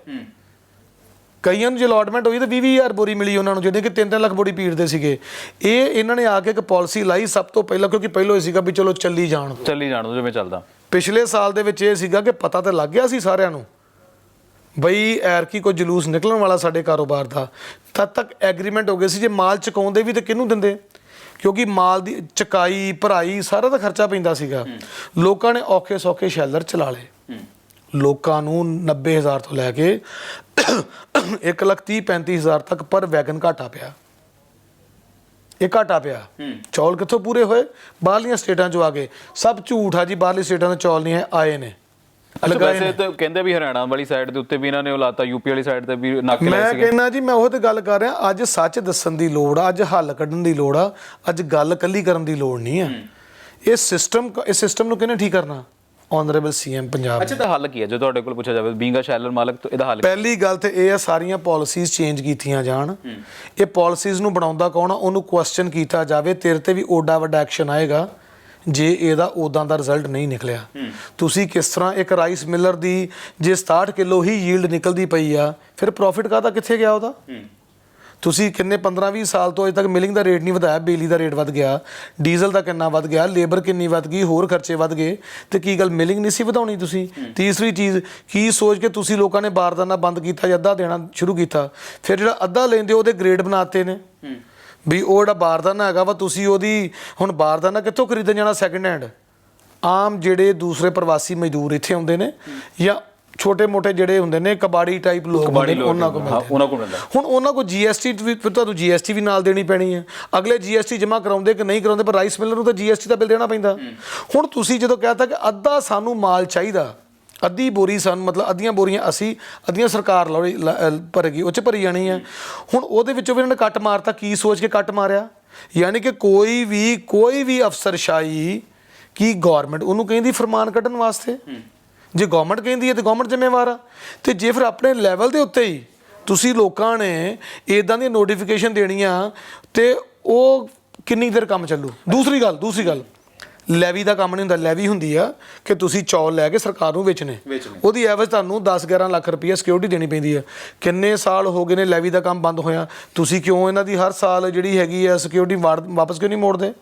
ਕਈਆਂ ਨੂੰ ਜੇ ਅਲਾਟਮੈਂਟ ਹੋਈ ਤਾਂ 20000 ਬੋਰੀ ਮਿਲੀ ਉਹਨਾਂ ਨੂੰ ਜਿਹੜੇ ਕਿ 3-3 ਲੱਖ ਬੋਰੀ ਪੀੜਦੇ ਸੀਗੇ। ਇਹ ਇਹਨਾਂ ਨੇ ਆ ਕੇ ਇੱਕ ਪਾਲਿਸੀ ਲਾਈ ਸਭ ਤੋਂ ਪਹਿਲਾਂ ਕਿਉਂਕਿ ਪਹਿਲਾਂ ਇਹ ਸੀਗਾ ਵੀ ਚਲੋ ਚੱਲੀ ਜਾਣ। ਚੱਲੀ ਜਾਣ ਦੋ ਜਿਵੇਂ ਚੱਲਦਾ। ਪਿਛਲੇ ਸਾਲ ਦੇ ਵਿੱਚ ਇਹ ਸੀਗਾ ਕਿ ਪਤਾ ਤਾਂ ਲੱਗ ਗਿਆ ਸੀ ਸਾਰਿਆਂ ਨੂੰ ਬਈ ਐਰਕੀ ਕੋਈ ਜਲੂਸ ਨਿਕਲਣ ਵਾਲਾ ਸਾਡੇ ਕਾਰੋਬਾਰ ਦਾ। ਤਦ ਤੱਕ ਐਗਰੀਮੈਂਟ ਹੋ ਗਏ ਸੀ ਜੇ ਮਾਲ ਚੁਕਾਉਂਦੇ ਵੀ ਤੇ ਕਿਹਨੂੰ ਦਿੰਦੇ? ਕਿਉਂਕਿ ਮਾਲ ਦੀ ਚਕਾਈ ਭਰਾਈ ਸਾਰਾ ਦਾ ਖਰਚਾ ਪੈਂਦਾ ਸੀਗਾ। ਲੋਕਾਂ ਨੇ ਔਖੇ ਸੌਖੇ ਸ਼ੈਲਰ ਚਲਾ ਲਏ। ਲੋਕਾਂ ਨੂੰ 90000 ਤੋਂ ਲੈ ਕੇ 1 ਲੱਖ 30 35000 ਤੱਕ ਪਰ ਵੈਗਨ ਘਾਟਾ ਪਿਆ। ਇਹ ਘਾਟਾ ਪਿਆ। ਚੌਲ ਕਿੱਥੋਂ ਪੂਰੇ ਹੋਏ? ਬਾਹਰਲੀਆਂ ਸਟੇਟਾਂ ਚੋਂ ਆ ਗਏ। ਸਭ ਝੂਠ ਆ ਜੀ ਬਾਹਰਲੀ ਸਟੇਟਾਂ ਦੇ ਚੌਲ ਨਹੀਂ ਆਏ ਨੇ। ਅੱਛਾ ਵੈਸੇ ਤਾਂ ਕਹਿੰਦੇ ਵੀ ਹਰਿਆਣਾ ਵਾਲੀ ਸਾਈਡ ਦੇ ਉੱਤੇ ਵੀ ਇਹਨਾਂ ਨੇ ਉਹ ਲਾਤਾ ਯੂਪੀ ਵਾਲੀ ਸਾਈਡ ਤੇ ਵੀ ਨਾਕੇ ਲਾਏ ਮੈਂ ਸੀਗੇ। ਕਹਿੰਦਾ ਜੀ ਮੈਂ ਉਹ ਤੇ ਗੱਲ ਕਰ ਰਿਹਾ ਅੱਜ ਸੱਚ ਦੱਸਣ ਦੀ ਲੋੜ ਆ ਅੱਜ ਹੱਲ ਕੱਢਣ ਦੀ ਲੋੜ ਆ ਅੱਜ ਗੱਲ ਕੱਲੀ ਕਰਨ ਦੀ ਲੋੜ ਨਹੀਂ ਆ ਇਹ ਸਿਸਟਮ ਇਸ ਸਿਸਟਮ ਨੂੰ ਕਿਹਨੇ ਠੀਕ ਕਰਨਾ? ਆਨਰੇਬਲ ਸੀਐਮ ਪੰਜਾਬ ਅੱਛਾ ਤਾਂ ਹੱਲ ਕੀ ਹੈ? ਜੇ ਤੁਹਾਡੇ ਕੋਲ ਪੁੱਛਿਆ ਜਾਵੇ ਬੀਂਗਾ ਸ਼ੈਲਰ ਮਾਲਕ ਤਾਂ ਇਹਦਾ ਹੱਲ ਪਹਿਲੀ ਗੱਲ ਤੇ ਇਹ ਆ ਸਾਰੀਆਂ ਪਾਲਿਸੀਜ਼ ਚੇਂਜ ਕੀਤੀਆਂ ਜਾਣ। ਇਹ ਪਾਲਿਸੀਜ਼ ਨੂੰ ਬਣਾਉਂਦਾ ਕੌਣ ਆ? ਉਹਨੂੰ ਕੁਐਸਚਨ ਕੀਤਾ ਜਾਵੇ ਤੇਰੇ ਤੇ ਵੀ ਓਡਾ ਵੱਡਾ ਐਕਸ਼ਨ ਆਏਗਾ ਜੇ ਇਹਦਾ ਉਦਾਂ ਦਾ ਰਿਜ਼ਲਟ ਨਹੀਂ ਨਿਕਲਿਆ। ਤੁਸੀਂ ਕਿਸ ਤਰ੍ਹਾਂ ਇੱਕ ਰਾਈਸ ਮਿਲਰ ਦੀ ਜੇ 67 ਕਿਲੋ ਹੀ ਯੀਲਡ ਨਿਕਲਦੀ ਪਈ ਆ ਫਿਰ ਪ੍ਰੋਫਿਟ ਕਾਹਦਾ ਕਿੱਥੇ ਗਿਆ ਉਹਦਾ? ਤੁਸੀਂ ਕਿੰਨੇ 15-20 ਸਾਲ ਤੋਂ ਅਜੇ ਤੱਕ ਮਿਲਿੰਗ ਦਾ ਰੇਟ ਨਹੀਂ ਵਧਾਇਆ ਬਿਜਲੀ ਦਾ ਰੇਟ ਵੱਧ ਗਿਆ ਡੀਜ਼ਲ ਦਾ ਕਿੰਨਾ ਵੱਧ ਗਿਆ ਲੇਬਰ ਕਿੰਨੀ ਵੱਧ ਗਈ ਹੋਰ ਖਰਚੇ ਵੱਧ ਗਏ ਤੇ ਕੀ ਗੱਲ ਮਿਲਿੰਗ ਨਹੀਂ ਸੀ ਵਧਾਉਣੀ ਤੁਸੀਂ? ਤੀਸਰੀ ਚੀਜ਼ ਕੀ ਸੋਚ ਕੇ ਤੁਸੀਂ ਲੋਕਾਂ ਨੇ ਬਾਰਦਾਨਾ ਬੰਦ ਕੀਤਾ ਜਾਂ ਅੱਧਾ ਦੇਣਾ ਸ਼ੁਰੂ ਕੀਤਾ? ਫਿਰ ਜਿਹੜਾ ਅੱਧਾ ਲੈਂਦੇ ਉਹਦੇ ਗ੍ਰੇਡ ਬਣਾਤੇ ਨੇ। ਵੀ ਉਹ ਜਿਹੜਾ ਬਾਰਦਾਨਾ ਹੈਗਾ ਵਾ ਤੁਸੀਂ ਉਹਦੀ ਹੁਣ ਬਾਰਦਾਨਾ ਕਿੱਥੋਂ ਖਰੀਦਣ ਜਾਣਾ ਸੈਕੰਡ ਹੈਂਡ ਆਮ ਜਿਹੜੇ ਦੂਸਰੇ ਪ੍ਰਵਾਸੀ ਮਜ਼ਦੂਰ ਇੱਥੇ ਆਉਂਦੇ ਨੇ ਜਾਂ ਛੋਟੇ ਮੋਟੇ ਜਿਹੜੇ ਹੁੰਦੇ ਨੇ ਕਬਾੜੀ ਟਾਈਪ ਲੋਕ ਹੁੰਦੇ ਨੇ ਉਹਨਾਂ ਕੋਲ ਮਿਲਦੇ ਉਹਨਾਂ ਕੋਲ ਮਿਲਦਾ। ਹੁਣ ਉਹਨਾਂ ਕੋ ਜੀਐਸਟੀ ਵੀ ਫਿਰ ਤੁਹਾਨੂੰ ਜੀਐਸਟੀ ਵੀ ਨਾਲ ਦੇਣੀ ਪੈਣੀ ਹੈ ਅਗਲੇ ਜੀਐਸਟੀ ਜਮ੍ਹਾਂ ਕਰਾਉਂਦੇ ਕਿ ਨਹੀਂ ਕਰਾਉਂਦੇ ਪਰ ਰਾਈਸ ਮਿਲਰ ਨੂੰ ਤਾਂ ਜੀਐਸਟੀ ਦਾ ਬਿੱਲ ਦੇਣਾ ਪੈਂਦਾ। ਹੁਣ ਤੁਸੀਂ ਜਦੋਂ ਕਹਤਾ ਕਿ ਅੱਧਾ ਸਾਨੂੰ ਮਾਲ ਚਾਹੀਦਾ ਅੱਧੀ ਬੋਰੀ ਸਾਨੂੰ ਮਤਲਬ ਅੱਧੀਆਂ ਬੋਰੀਆਂ ਅਸੀਂ ਅੱਧੀਆਂ ਸਰਕਾਰ ਲਓ ਭਰੇਗੀ ਉਹ ਚ ਭਰੀ ਜਾਣੀ ਹੈ। ਹੁਣ ਉਹਦੇ ਵਿੱਚੋਂ ਵੀ ਇਹਨਾਂ ਨੇ ਕੱਟ ਮਾਰਤਾ ਕੀ ਸੋਚ ਕੇ ਕੱਟ ਮਾਰਿਆ? ਯਾਨੀ ਕਿ ਕੋਈ ਵੀ ਕੋਈ ਵੀ ਅਫਸਰਸ਼ਾਹੀ ਕੀ ਗਵਰਨਮੈਂਟ ਉਹਨੂੰ ਕਹਿੰਦੀ ਫਰਮਾਨ ਕੱਢਣ ਵਾਸਤੇ? ਜੇ ਗਵਰਨਮੈਂਟ ਕਹਿੰਦੀ ਹੈ ਤੇ ਗਵਰਨਮੈਂਟ ਜ਼ਿੰਮੇਵਾਰ ਆ। ਤੇ ਜੇ ਫਿਰ ਆਪਣੇ ਲੈਵਲ ਦੇ ਉੱਤੇ ਹੀ ਤੁਸੀਂ ਲੋਕਾਂ ਨੇ ਇਦਾਂ ਦੀਆਂ ਨੋਟੀਫਿਕੇਸ਼ਨ ਦੇਣੀਆਂ ਤੇ ਉਹ ਕਿੰਨੀ ਦੇਰ ਕੰਮ ਚੱਲੂ? ਦੂਸਰੀ ਗੱਲ ਦੂਸਰੀ ਗੱਲ। ਲੈਵੀ ਦਾ ਕੰਮ ਨਹੀਂ ਹੁੰਦਾ। ਲੈਵੀ ਹੁੰਦੀ ਆ ਕਿ ਤੁਸੀਂ ਚੌਲ ਲੈ ਕੇ ਸਰਕਾਰ ਨੂੰ ਵੇਚਣੇ। ਉਹਦੀ ਐਵਰੇਜ ਤੁਹਾਨੂੰ 10 11 ਲੱਖ ਰੁਪਏ ਸਿਕਿਉਰਿਟੀ ਦੇਣੀ ਪੈਂਦੀ ਹੈ ਕਿੰਨੇ ਸਾਲ ਹੋ ਗਏ ਨੇ ਲੈਵੀ ਦਾ ਕੰਮ ਬੰਦ ਹੋਇਆ? ਤੁਸੀਂ ਕਿਉਂ ਇਹਨਾਂ ਦੀ ਹਰ ਸਾਲ ਜਿਹੜੀ ਹੈਗੀ ਆ ਸਿਕਿਉਰਿਟੀ ਵਾਪਸ ਕਿਉਂ ਨਹੀਂ ਮੋੜਦੇ?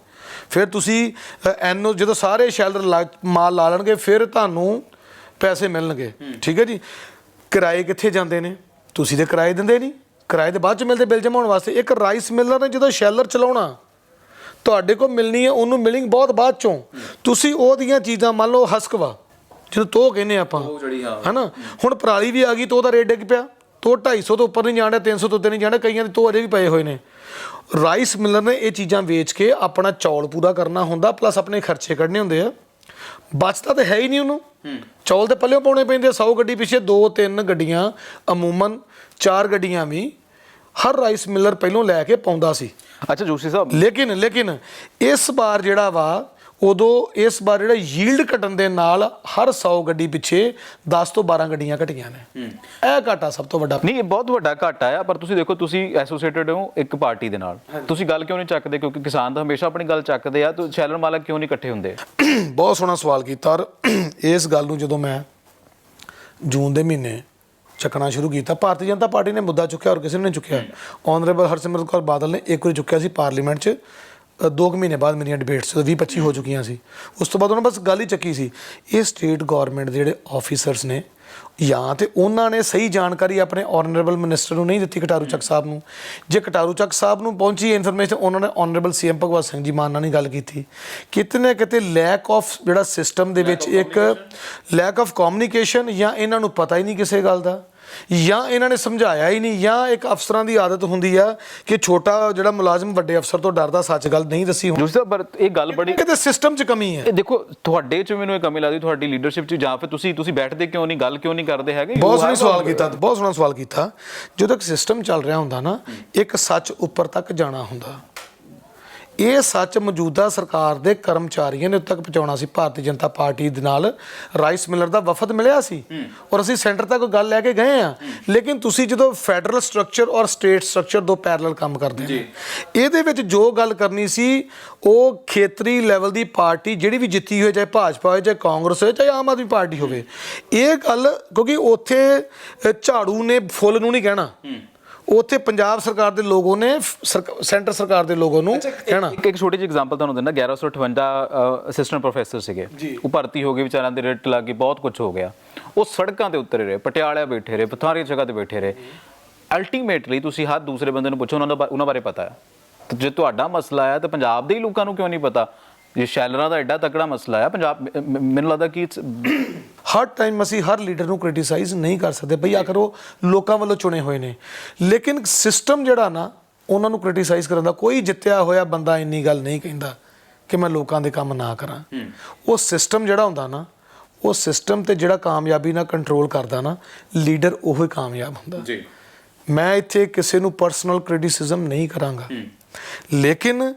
ਫਿਰ ਤੁਸੀਂ ਐਨਓ ਜਦੋਂ ਸਾਰੇ ਸ਼ੈਲਰ ਮਾਲ ਲਾ ਲੈਣਗੇ ਫਿਰ ਤੁਹਾਨੂੰ ਪੈਸੇ ਮਿਲਣਗੇ। ਠੀਕ ਹੈ ਜੀ? ਕਿਰਾਏ ਕਿੱਥੇ ਜਾਂਦੇ ਨੇ? ਤੁਸੀਂ ਤੇ ਕਿਰਾਏ ਦਿੰਦੇ ਨਹੀਂ। ਕਿਰਾਏ ਦੇ ਬਾਅਦ ਚ ਮਿਲਦੇ ਬਿੱਲ ਜਮਾਉਣ ਵਾਸਤੇ। ਇੱਕ ਰਾਈਸ ਮਿਲਰ ਨੇ ਜਦੋਂ ਸ਼ੈਲਰ ਚਲਾਉਣਾ ਤੁਹਾਡੇ ਕੋਲ ਮਿਲਣੀ ਹੈ ਉਹਨੂੰ ਮਿਲਿੰਗ ਬਹੁਤ ਬਾਅਦ ਚੋਂ। ਤੁਸੀਂ ਉਹਦੀਆਂ ਚੀਜ਼ਾਂ ਮੰਨ ਲਓ ਹਸਕਵਾ ਜਦੋਂ ਤੋ ਕਹਿੰਦੇ ਆਪਾਂ ਹਨਾ? ਹੁਣ ਪਰਾਲੀ ਵੀ ਆ ਗਈ ਤੋ ਉਹਦਾ ਰੇਟ ਡਿੱਗ ਪਿਆ। ਤੋ 250 ਤੋਂ ਉੱਪਰ ਨਹੀਂ ਜਾਣਾ 300 ਤੋਂ ਉੱਤੇ ਨਹੀਂ ਜਾਣਾ ਕਈਆਂ ਦੇ ਤੋ ਅਜੇ ਵੀ ਪਏ ਹੋਏ ਨੇ। ਰਾਈਸ ਮਿਲਰ ਨੇ ਇਹ ਚੀਜ਼ਾਂ ਵੇਚ ਕੇ ਆਪਣਾ ਚੌਲ ਪੂਰਾ ਕਰਨਾ ਹੁੰਦਾ ਪਲੱਸ ਆਪਣੇ ਖਰਚੇ ਕੱਢਣੇ ਹੁੰਦੇ ਆ। ਬਚਦਾ ਤਾਂ ਹੈ ਹੀ ਨਹੀਂ ਉਹਨੂੰ। ਚੌਲ ਤੇ ਪੱਲਿਓ ਪਾਉਣੇ ਪੈਂਦੇ 100 ਗੱਡੀ ਪਿੱਛੇ 2 3 ਗੱਡੀਆਂ ਅਮੂਮਨ 4 ਗੱਡੀਆਂ ਵੀ। ਹਰ ਰਾਈਸ ਮਿਲਰ ਪਹਿਲੋਂ ਲੈ ਕੇ ਪਾਉਂਦਾ ਸੀ। ਅੱਛਾ ਜੋਸ਼ੀ ਸਾਹਿਬ। ਲੇਕਿਨ ਲੇਕਿਨ ਇਸ ਵਾਰ ਜਿਹੜਾ ਵਾ ਉਦੋਂ ਇਸ ਵਾਰ ਜਿਹੜਾ ਯੀਲਡ ਘਟਣ ਦੇ ਨਾਲ ਹਰ 100 ਗੱਡੀ ਪਿੱਛੇ 10 ਤੋਂ 12 ਗੱਡੀਆਂ ਘਟੀਆਂ ਨੇ। ਇਹ ਘਾਟਾ ਸਭ ਤੋਂ ਵੱਡਾ ਨਹੀਂ ਇਹ ਬਹੁਤ ਵੱਡਾ ਘਾਟਾ ਆ ਪਰ ਤੁਸੀਂ ਦੇਖੋ ਤੁਸੀਂ ਐਸੋਸੀਏਟਡ ਹੋ ਇੱਕ ਪਾਰਟੀ ਦੇ ਨਾਲ। ਤੁਸੀਂ ਗੱਲ ਕਿਉਂ ਨਹੀਂ ਚੱਕਦੇ? ਕਿਉਂਕਿ ਕਿਸਾਨ ਤਾਂ ਹਮੇਸ਼ਾ ਆਪਣੀ ਗੱਲ ਚੱਕਦੇ ਆ ਤੇ ਸ਼ੈਲਰ ਮਾਲਕ ਕਿਉਂ ਨਹੀਂ ਇਕੱਠੇ ਹੁੰਦੇ? ਬਹੁਤ ਸੋਹਣਾ ਸਵਾਲ ਕੀਤਾ ਔਰ ਇਸ ਗੱਲ ਨੂੰ ਜਦੋਂ ਮੈਂ ਜੂਨ ਦੇ ਮਹੀਨੇ ਚੱਕਣਾ ਸ਼ੁਰੂ ਕੀਤਾ ਭਾਰਤੀ ਜਨਤਾ ਪਾਰਟੀ ਨੇ ਮੁੱਦਾ ਚੁੱਕਿਆ ਔਰ ਕਿਸੇ ਨੇ ਚੁੱਕਿਆ। ਆਨਰੇਬਲ ਹਰਸਿਮਰਤ ਕੌਰ ਬਾਦਲ ਨੇ ਇੱਕ ਵਾਰੀ ਚੁੱਕਿਆ ਸੀ ਪਾਰਲੀਮੈਂਟ 'ਚ। ਅ, ਦੋ ਕੁ ਮਹੀਨੇ ਬਾਅਦ ਮੇਰੀਆਂ ਡਿਬੇਟਸ 20 25 ਹੋ ਚੁੱਕੀਆਂ ਸੀ। ਉਸ ਤੋਂ ਬਾਅਦ ਉਹਨਾਂ ਬਸ ਗੱਲ ਹੀ ਚੱਕੀ ਸੀ। ਇਹ ਸਟੇਟ ਗਵਰਨਮੈਂਟ ਦੇ ਜਿਹੜੇ ਆਫੀਸਰਸ ਨੇ ਜਾਂ ਤੇ ਉਹਨਾਂ ਨੇ ਸਹੀ ਜਾਣਕਾਰੀ ਆਪਣੇ ਆਨਰੇਬਲ ਮਿਨਿਸਟਰ ਨੂੰ ਨਹੀਂ ਦਿੱਤੀ ਕਟਾਰੂ ਚੱਕ ਸਾਹਿਬ ਨੂੰ। ਜੇ ਕਟਾਰੂ ਚੱਕ ਸਾਹਿਬ ਨੂੰ ਪਹੁੰਚੀ ਇਨਫੋਰਮੇਸ਼ਨ ਉਹਨਾਂ ਨੇ ਆਨਰੇਬਲ ਸੀਐਮ ਭਗਵਤ ਸਿੰਘ ਜੀ ਮਾਨ ਨਾਲ ਨਹੀਂ ਗੱਲ ਕੀਤੀ। ਕਿਤੇ ਨਾ ਕਿਤੇ ਲੈਕ ਆਫ ਜਿਹੜਾ ਸਿਸਟਮ ਦੇ ਵਿੱਚ ਇੱਕ ਲੈਕ ਆਫ ਕਮਿਊਨੀਕੇਸ਼ਨ ਜਾਂ ਇਹਨਾਂ ਨੂੰ ਪਤਾ ਹੀ ਨਹੀਂ ਕਿਸੇ ਗੱਲ ਦਾ। ਜਾਂ ਇਹਨਾਂ ਨੇ ਸਮਝਾਇਆ ਹੀ ਨਹੀਂ ਜਾਂ ਇੱਕ ਅਫਸਰਾਂ ਦੀ ਆਦਤ ਹੁੰਦੀ ਆ ਕਿ ਛੋਟਾ ਜਿਹੜਾ ਮੁਲਾਜ਼ਮ ਵੱਡੇ ਅਫਸਰ ਤੋਂ ਡਰਦਾ ਸੱਚ ਗੱਲ ਨਹੀਂ ਦੱਸੀ ਜੋਸ਼ੀ ਸਾਹਿਬ ਪਰ ਇਹ ਗੱਲ ਬੜੀ ਕਿਤੇ ਸਿਸਟਮ 'ਚ ਕਮੀ ਹੈ। ਇਹ ਦੇਖੋ ਤੁਹਾਡੇ ਚ ਮੈਨੂੰ ਇਹ ਕਮੀ ਲੱਗਦੀ ਤੁਹਾਡੀ ਲੀਡਰਸ਼ਿਪ ਚ ਜਾਂ ਫਿਰ ਤੁਸੀਂ ਤੁਸੀਂ ਬੈਠਦੇ ਕਿਉਂ ਨਹੀਂ ਗੱਲ ਕਿਉਂ ਨਹੀਂ ਕਰਦੇ ਹੈਗੇ? ਬਹੁਤ ਸੋਹਣਾ ਸਵਾਲ ਕੀਤਾ ਬਹੁਤ ਸੋਹਣਾ ਸਵਾਲ ਕੀਤਾ। ਜਦੋਂ ਇੱਕ ਸਿਸਟਮ ਚੱਲ ਰਿਹਾ ਹੁੰਦਾ ਨਾ ਇੱਕ ਸੱਚ ਉੱਪਰ ਤੱਕ ਜਾਣਾ ਹੁੰਦਾ। ਇਹ ਸੱਚ ਮੌਜੂਦਾ ਸਰਕਾਰ ਦੇ ਕਰਮਚਾਰੀਆਂ ਨੇ ਉੱਤੇ ਤੱਕ ਪਹੁੰਚਾਉਣਾ ਸੀ। ਭਾਰਤੀ ਜਨਤਾ ਪਾਰਟੀ ਦੇ ਨਾਲ ਰਾਈਸ ਮਿਲਰ ਦਾ ਵਫਦ ਮਿਲਿਆ ਸੀ ਔਰ ਅਸੀਂ ਸੈਂਟਰ ਤੱਕ ਗੱਲ ਲੈ ਕੇ ਗਏ ਆ ਲੇਕਿਨ ਤੁਸੀਂ ਜਦੋਂ ਫੈਡਰਲ ਸਟਰਕਚਰ ਔਰ ਸਟੇਟ ਸਟਰਕਚਰ ਦੋ ਪੈਰਲਲ ਕੰਮ ਕਰਦੇ ਨੇ। ਇਹਦੇ ਵਿੱਚ ਜੋ ਗੱਲ ਕਰਨੀ ਸੀ ਉਹ ਖੇਤਰੀ ਲੈਵਲ ਦੀ ਪਾਰਟੀ ਜਿਹੜੀ ਵੀ ਜਿੱਤੀ ਹੋਏ ਚਾਹੇ ਭਾਜਪਾ ਹੋਵੇ ਚਾਹੇ ਕਾਂਗਰਸ ਹੋਵੇ ਚਾਹੇ ਆਮ ਆਦਮੀ ਪਾਰਟੀ ਹੋਵੇ। ਇਹ ਗੱਲ ਕਿਉਂਕਿ ਉੱਥੇ ਝਾੜੂ ਨੇ ਫੁੱਲ ਨੂੰ ਨਹੀਂ ਕਹਿਣਾ। ਉੱਥੇ ਪੰਜਾਬ ਸਰਕਾਰ ਦੇ ਲੋਗੋ ਨੇ ਸੈਂਟਰ ਸਰਕਾਰ ਦੇ ਲੋਗੋ ਨੂੰ ਕਹਿਣਾ ਇੱਕ ਇੱਕ ਛੋਟੀ ਜਿਹੀ ਐਗਜ਼ਾਮਪਲ ਤੁਹਾਨੂੰ ਦਿੰਦਾ 1158 ਅਸਿਸਟੈਂਟ ਪ੍ਰੋਫੈਸਰ ਸੀਗੇ। ਉਹ ਭਰਤੀ ਹੋ ਗਏ ਵਿਚਾਰਿਆਂ ਦੇ ਰੇਟ ਲੱਗ ਗਈ ਬਹੁਤ ਕੁਝ ਹੋ ਗਿਆ। ਉਹ ਸੜਕਾਂ ਤੇ ਉਤਰੇ ਰਹੇ ਪਟਿਆਲਾ ਬੈਠੇ ਰਹੇ ਪਥਾਰੀ ਜਗ੍ਹਾ ਤੇ ਬੈਠੇ ਰਹੇ। ਅਲਟੀਮੇਟਲੀ ਤੁਸੀਂ ਹਰ ਦੂਸਰੇ ਬੰਦੇ ਨੂੰ ਪੁੱਛੋ ਉਹਨਾਂ ਦਾ ਉਹਨਾਂ ਬਾਰੇ ਪਤਾ ਹੈ। ਜੇ ਤੁਹਾਡਾ ਮਸਲਾ ਹੈ ਤਾਂ ਪੰਜਾਬ ਦੇ ਹੀ ਲੋਕਾਂ ਨੂੰ ਕਿਉਂ ਨਹੀਂ ਪਤਾ? ਜੇ ਸ਼ੈਲਰਾਂ ਦਾ ਐਡਾ ਤਕੜਾ ਮਸਲਾ ਹੈ ਪੰਜਾਬ ਮੈਨੂੰ ਲੱਗਦਾ ਕਿ ਹਰ ਟਾਈਮ ਅਸੀਂ ਹਰ ਲੀਡਰ ਨੂੰ ਕ੍ਰਿਟਿਸਾਈਜ਼ ਨਹੀਂ ਕਰ ਸਕਦੇ ਭਈ ਆਖਰ ਉਹ ਲੋਕਾਂ ਵੱਲੋਂ ਚੁਣੇ ਹੋਏ ਨੇ। ਲੇਕਿਨ ਸਿਸਟਮ ਜਿਹੜਾ ਨਾ ਉਹਨਾਂ ਨੂੰ ਕ੍ਰਿਟਿਸਾਈਜ਼ ਕਰਨ ਦਾ ਕੋਈ ਜਿੱਤਿਆ ਹੋਇਆ ਬੰਦਾ ਇੰਨੀ ਗੱਲ ਨਹੀਂ ਕਹਿੰਦਾ ਕਿ ਮੈਂ ਲੋਕਾਂ ਦੇ ਕੰਮ ਨਾ ਕਰਾਂ। ਉਹ ਸਿਸਟਮ ਜਿਹੜਾ ਹੁੰਦਾ ਨਾ ਉਹ ਸਿਸਟਮ ਤੇ ਜਿਹੜਾ ਕਾਮਯਾਬੀ ਨਾਲ ਕੰਟਰੋਲ ਕਰਦਾ ਨਾ ਲੀਡਰ ਉਹੀ ਕਾਮਯਾਬ ਹੁੰਦਾ। ਜੀ। ਮੈਂ ਇੱਥੇ ਕਿਸੇ ਨੂੰ ਪਰਸਨਲ ਕ੍ਰਿਟਿਸਿਜ਼ਮ ਨਹੀਂ ਕਰਾਂਗਾ। ਲੇਕਿਨ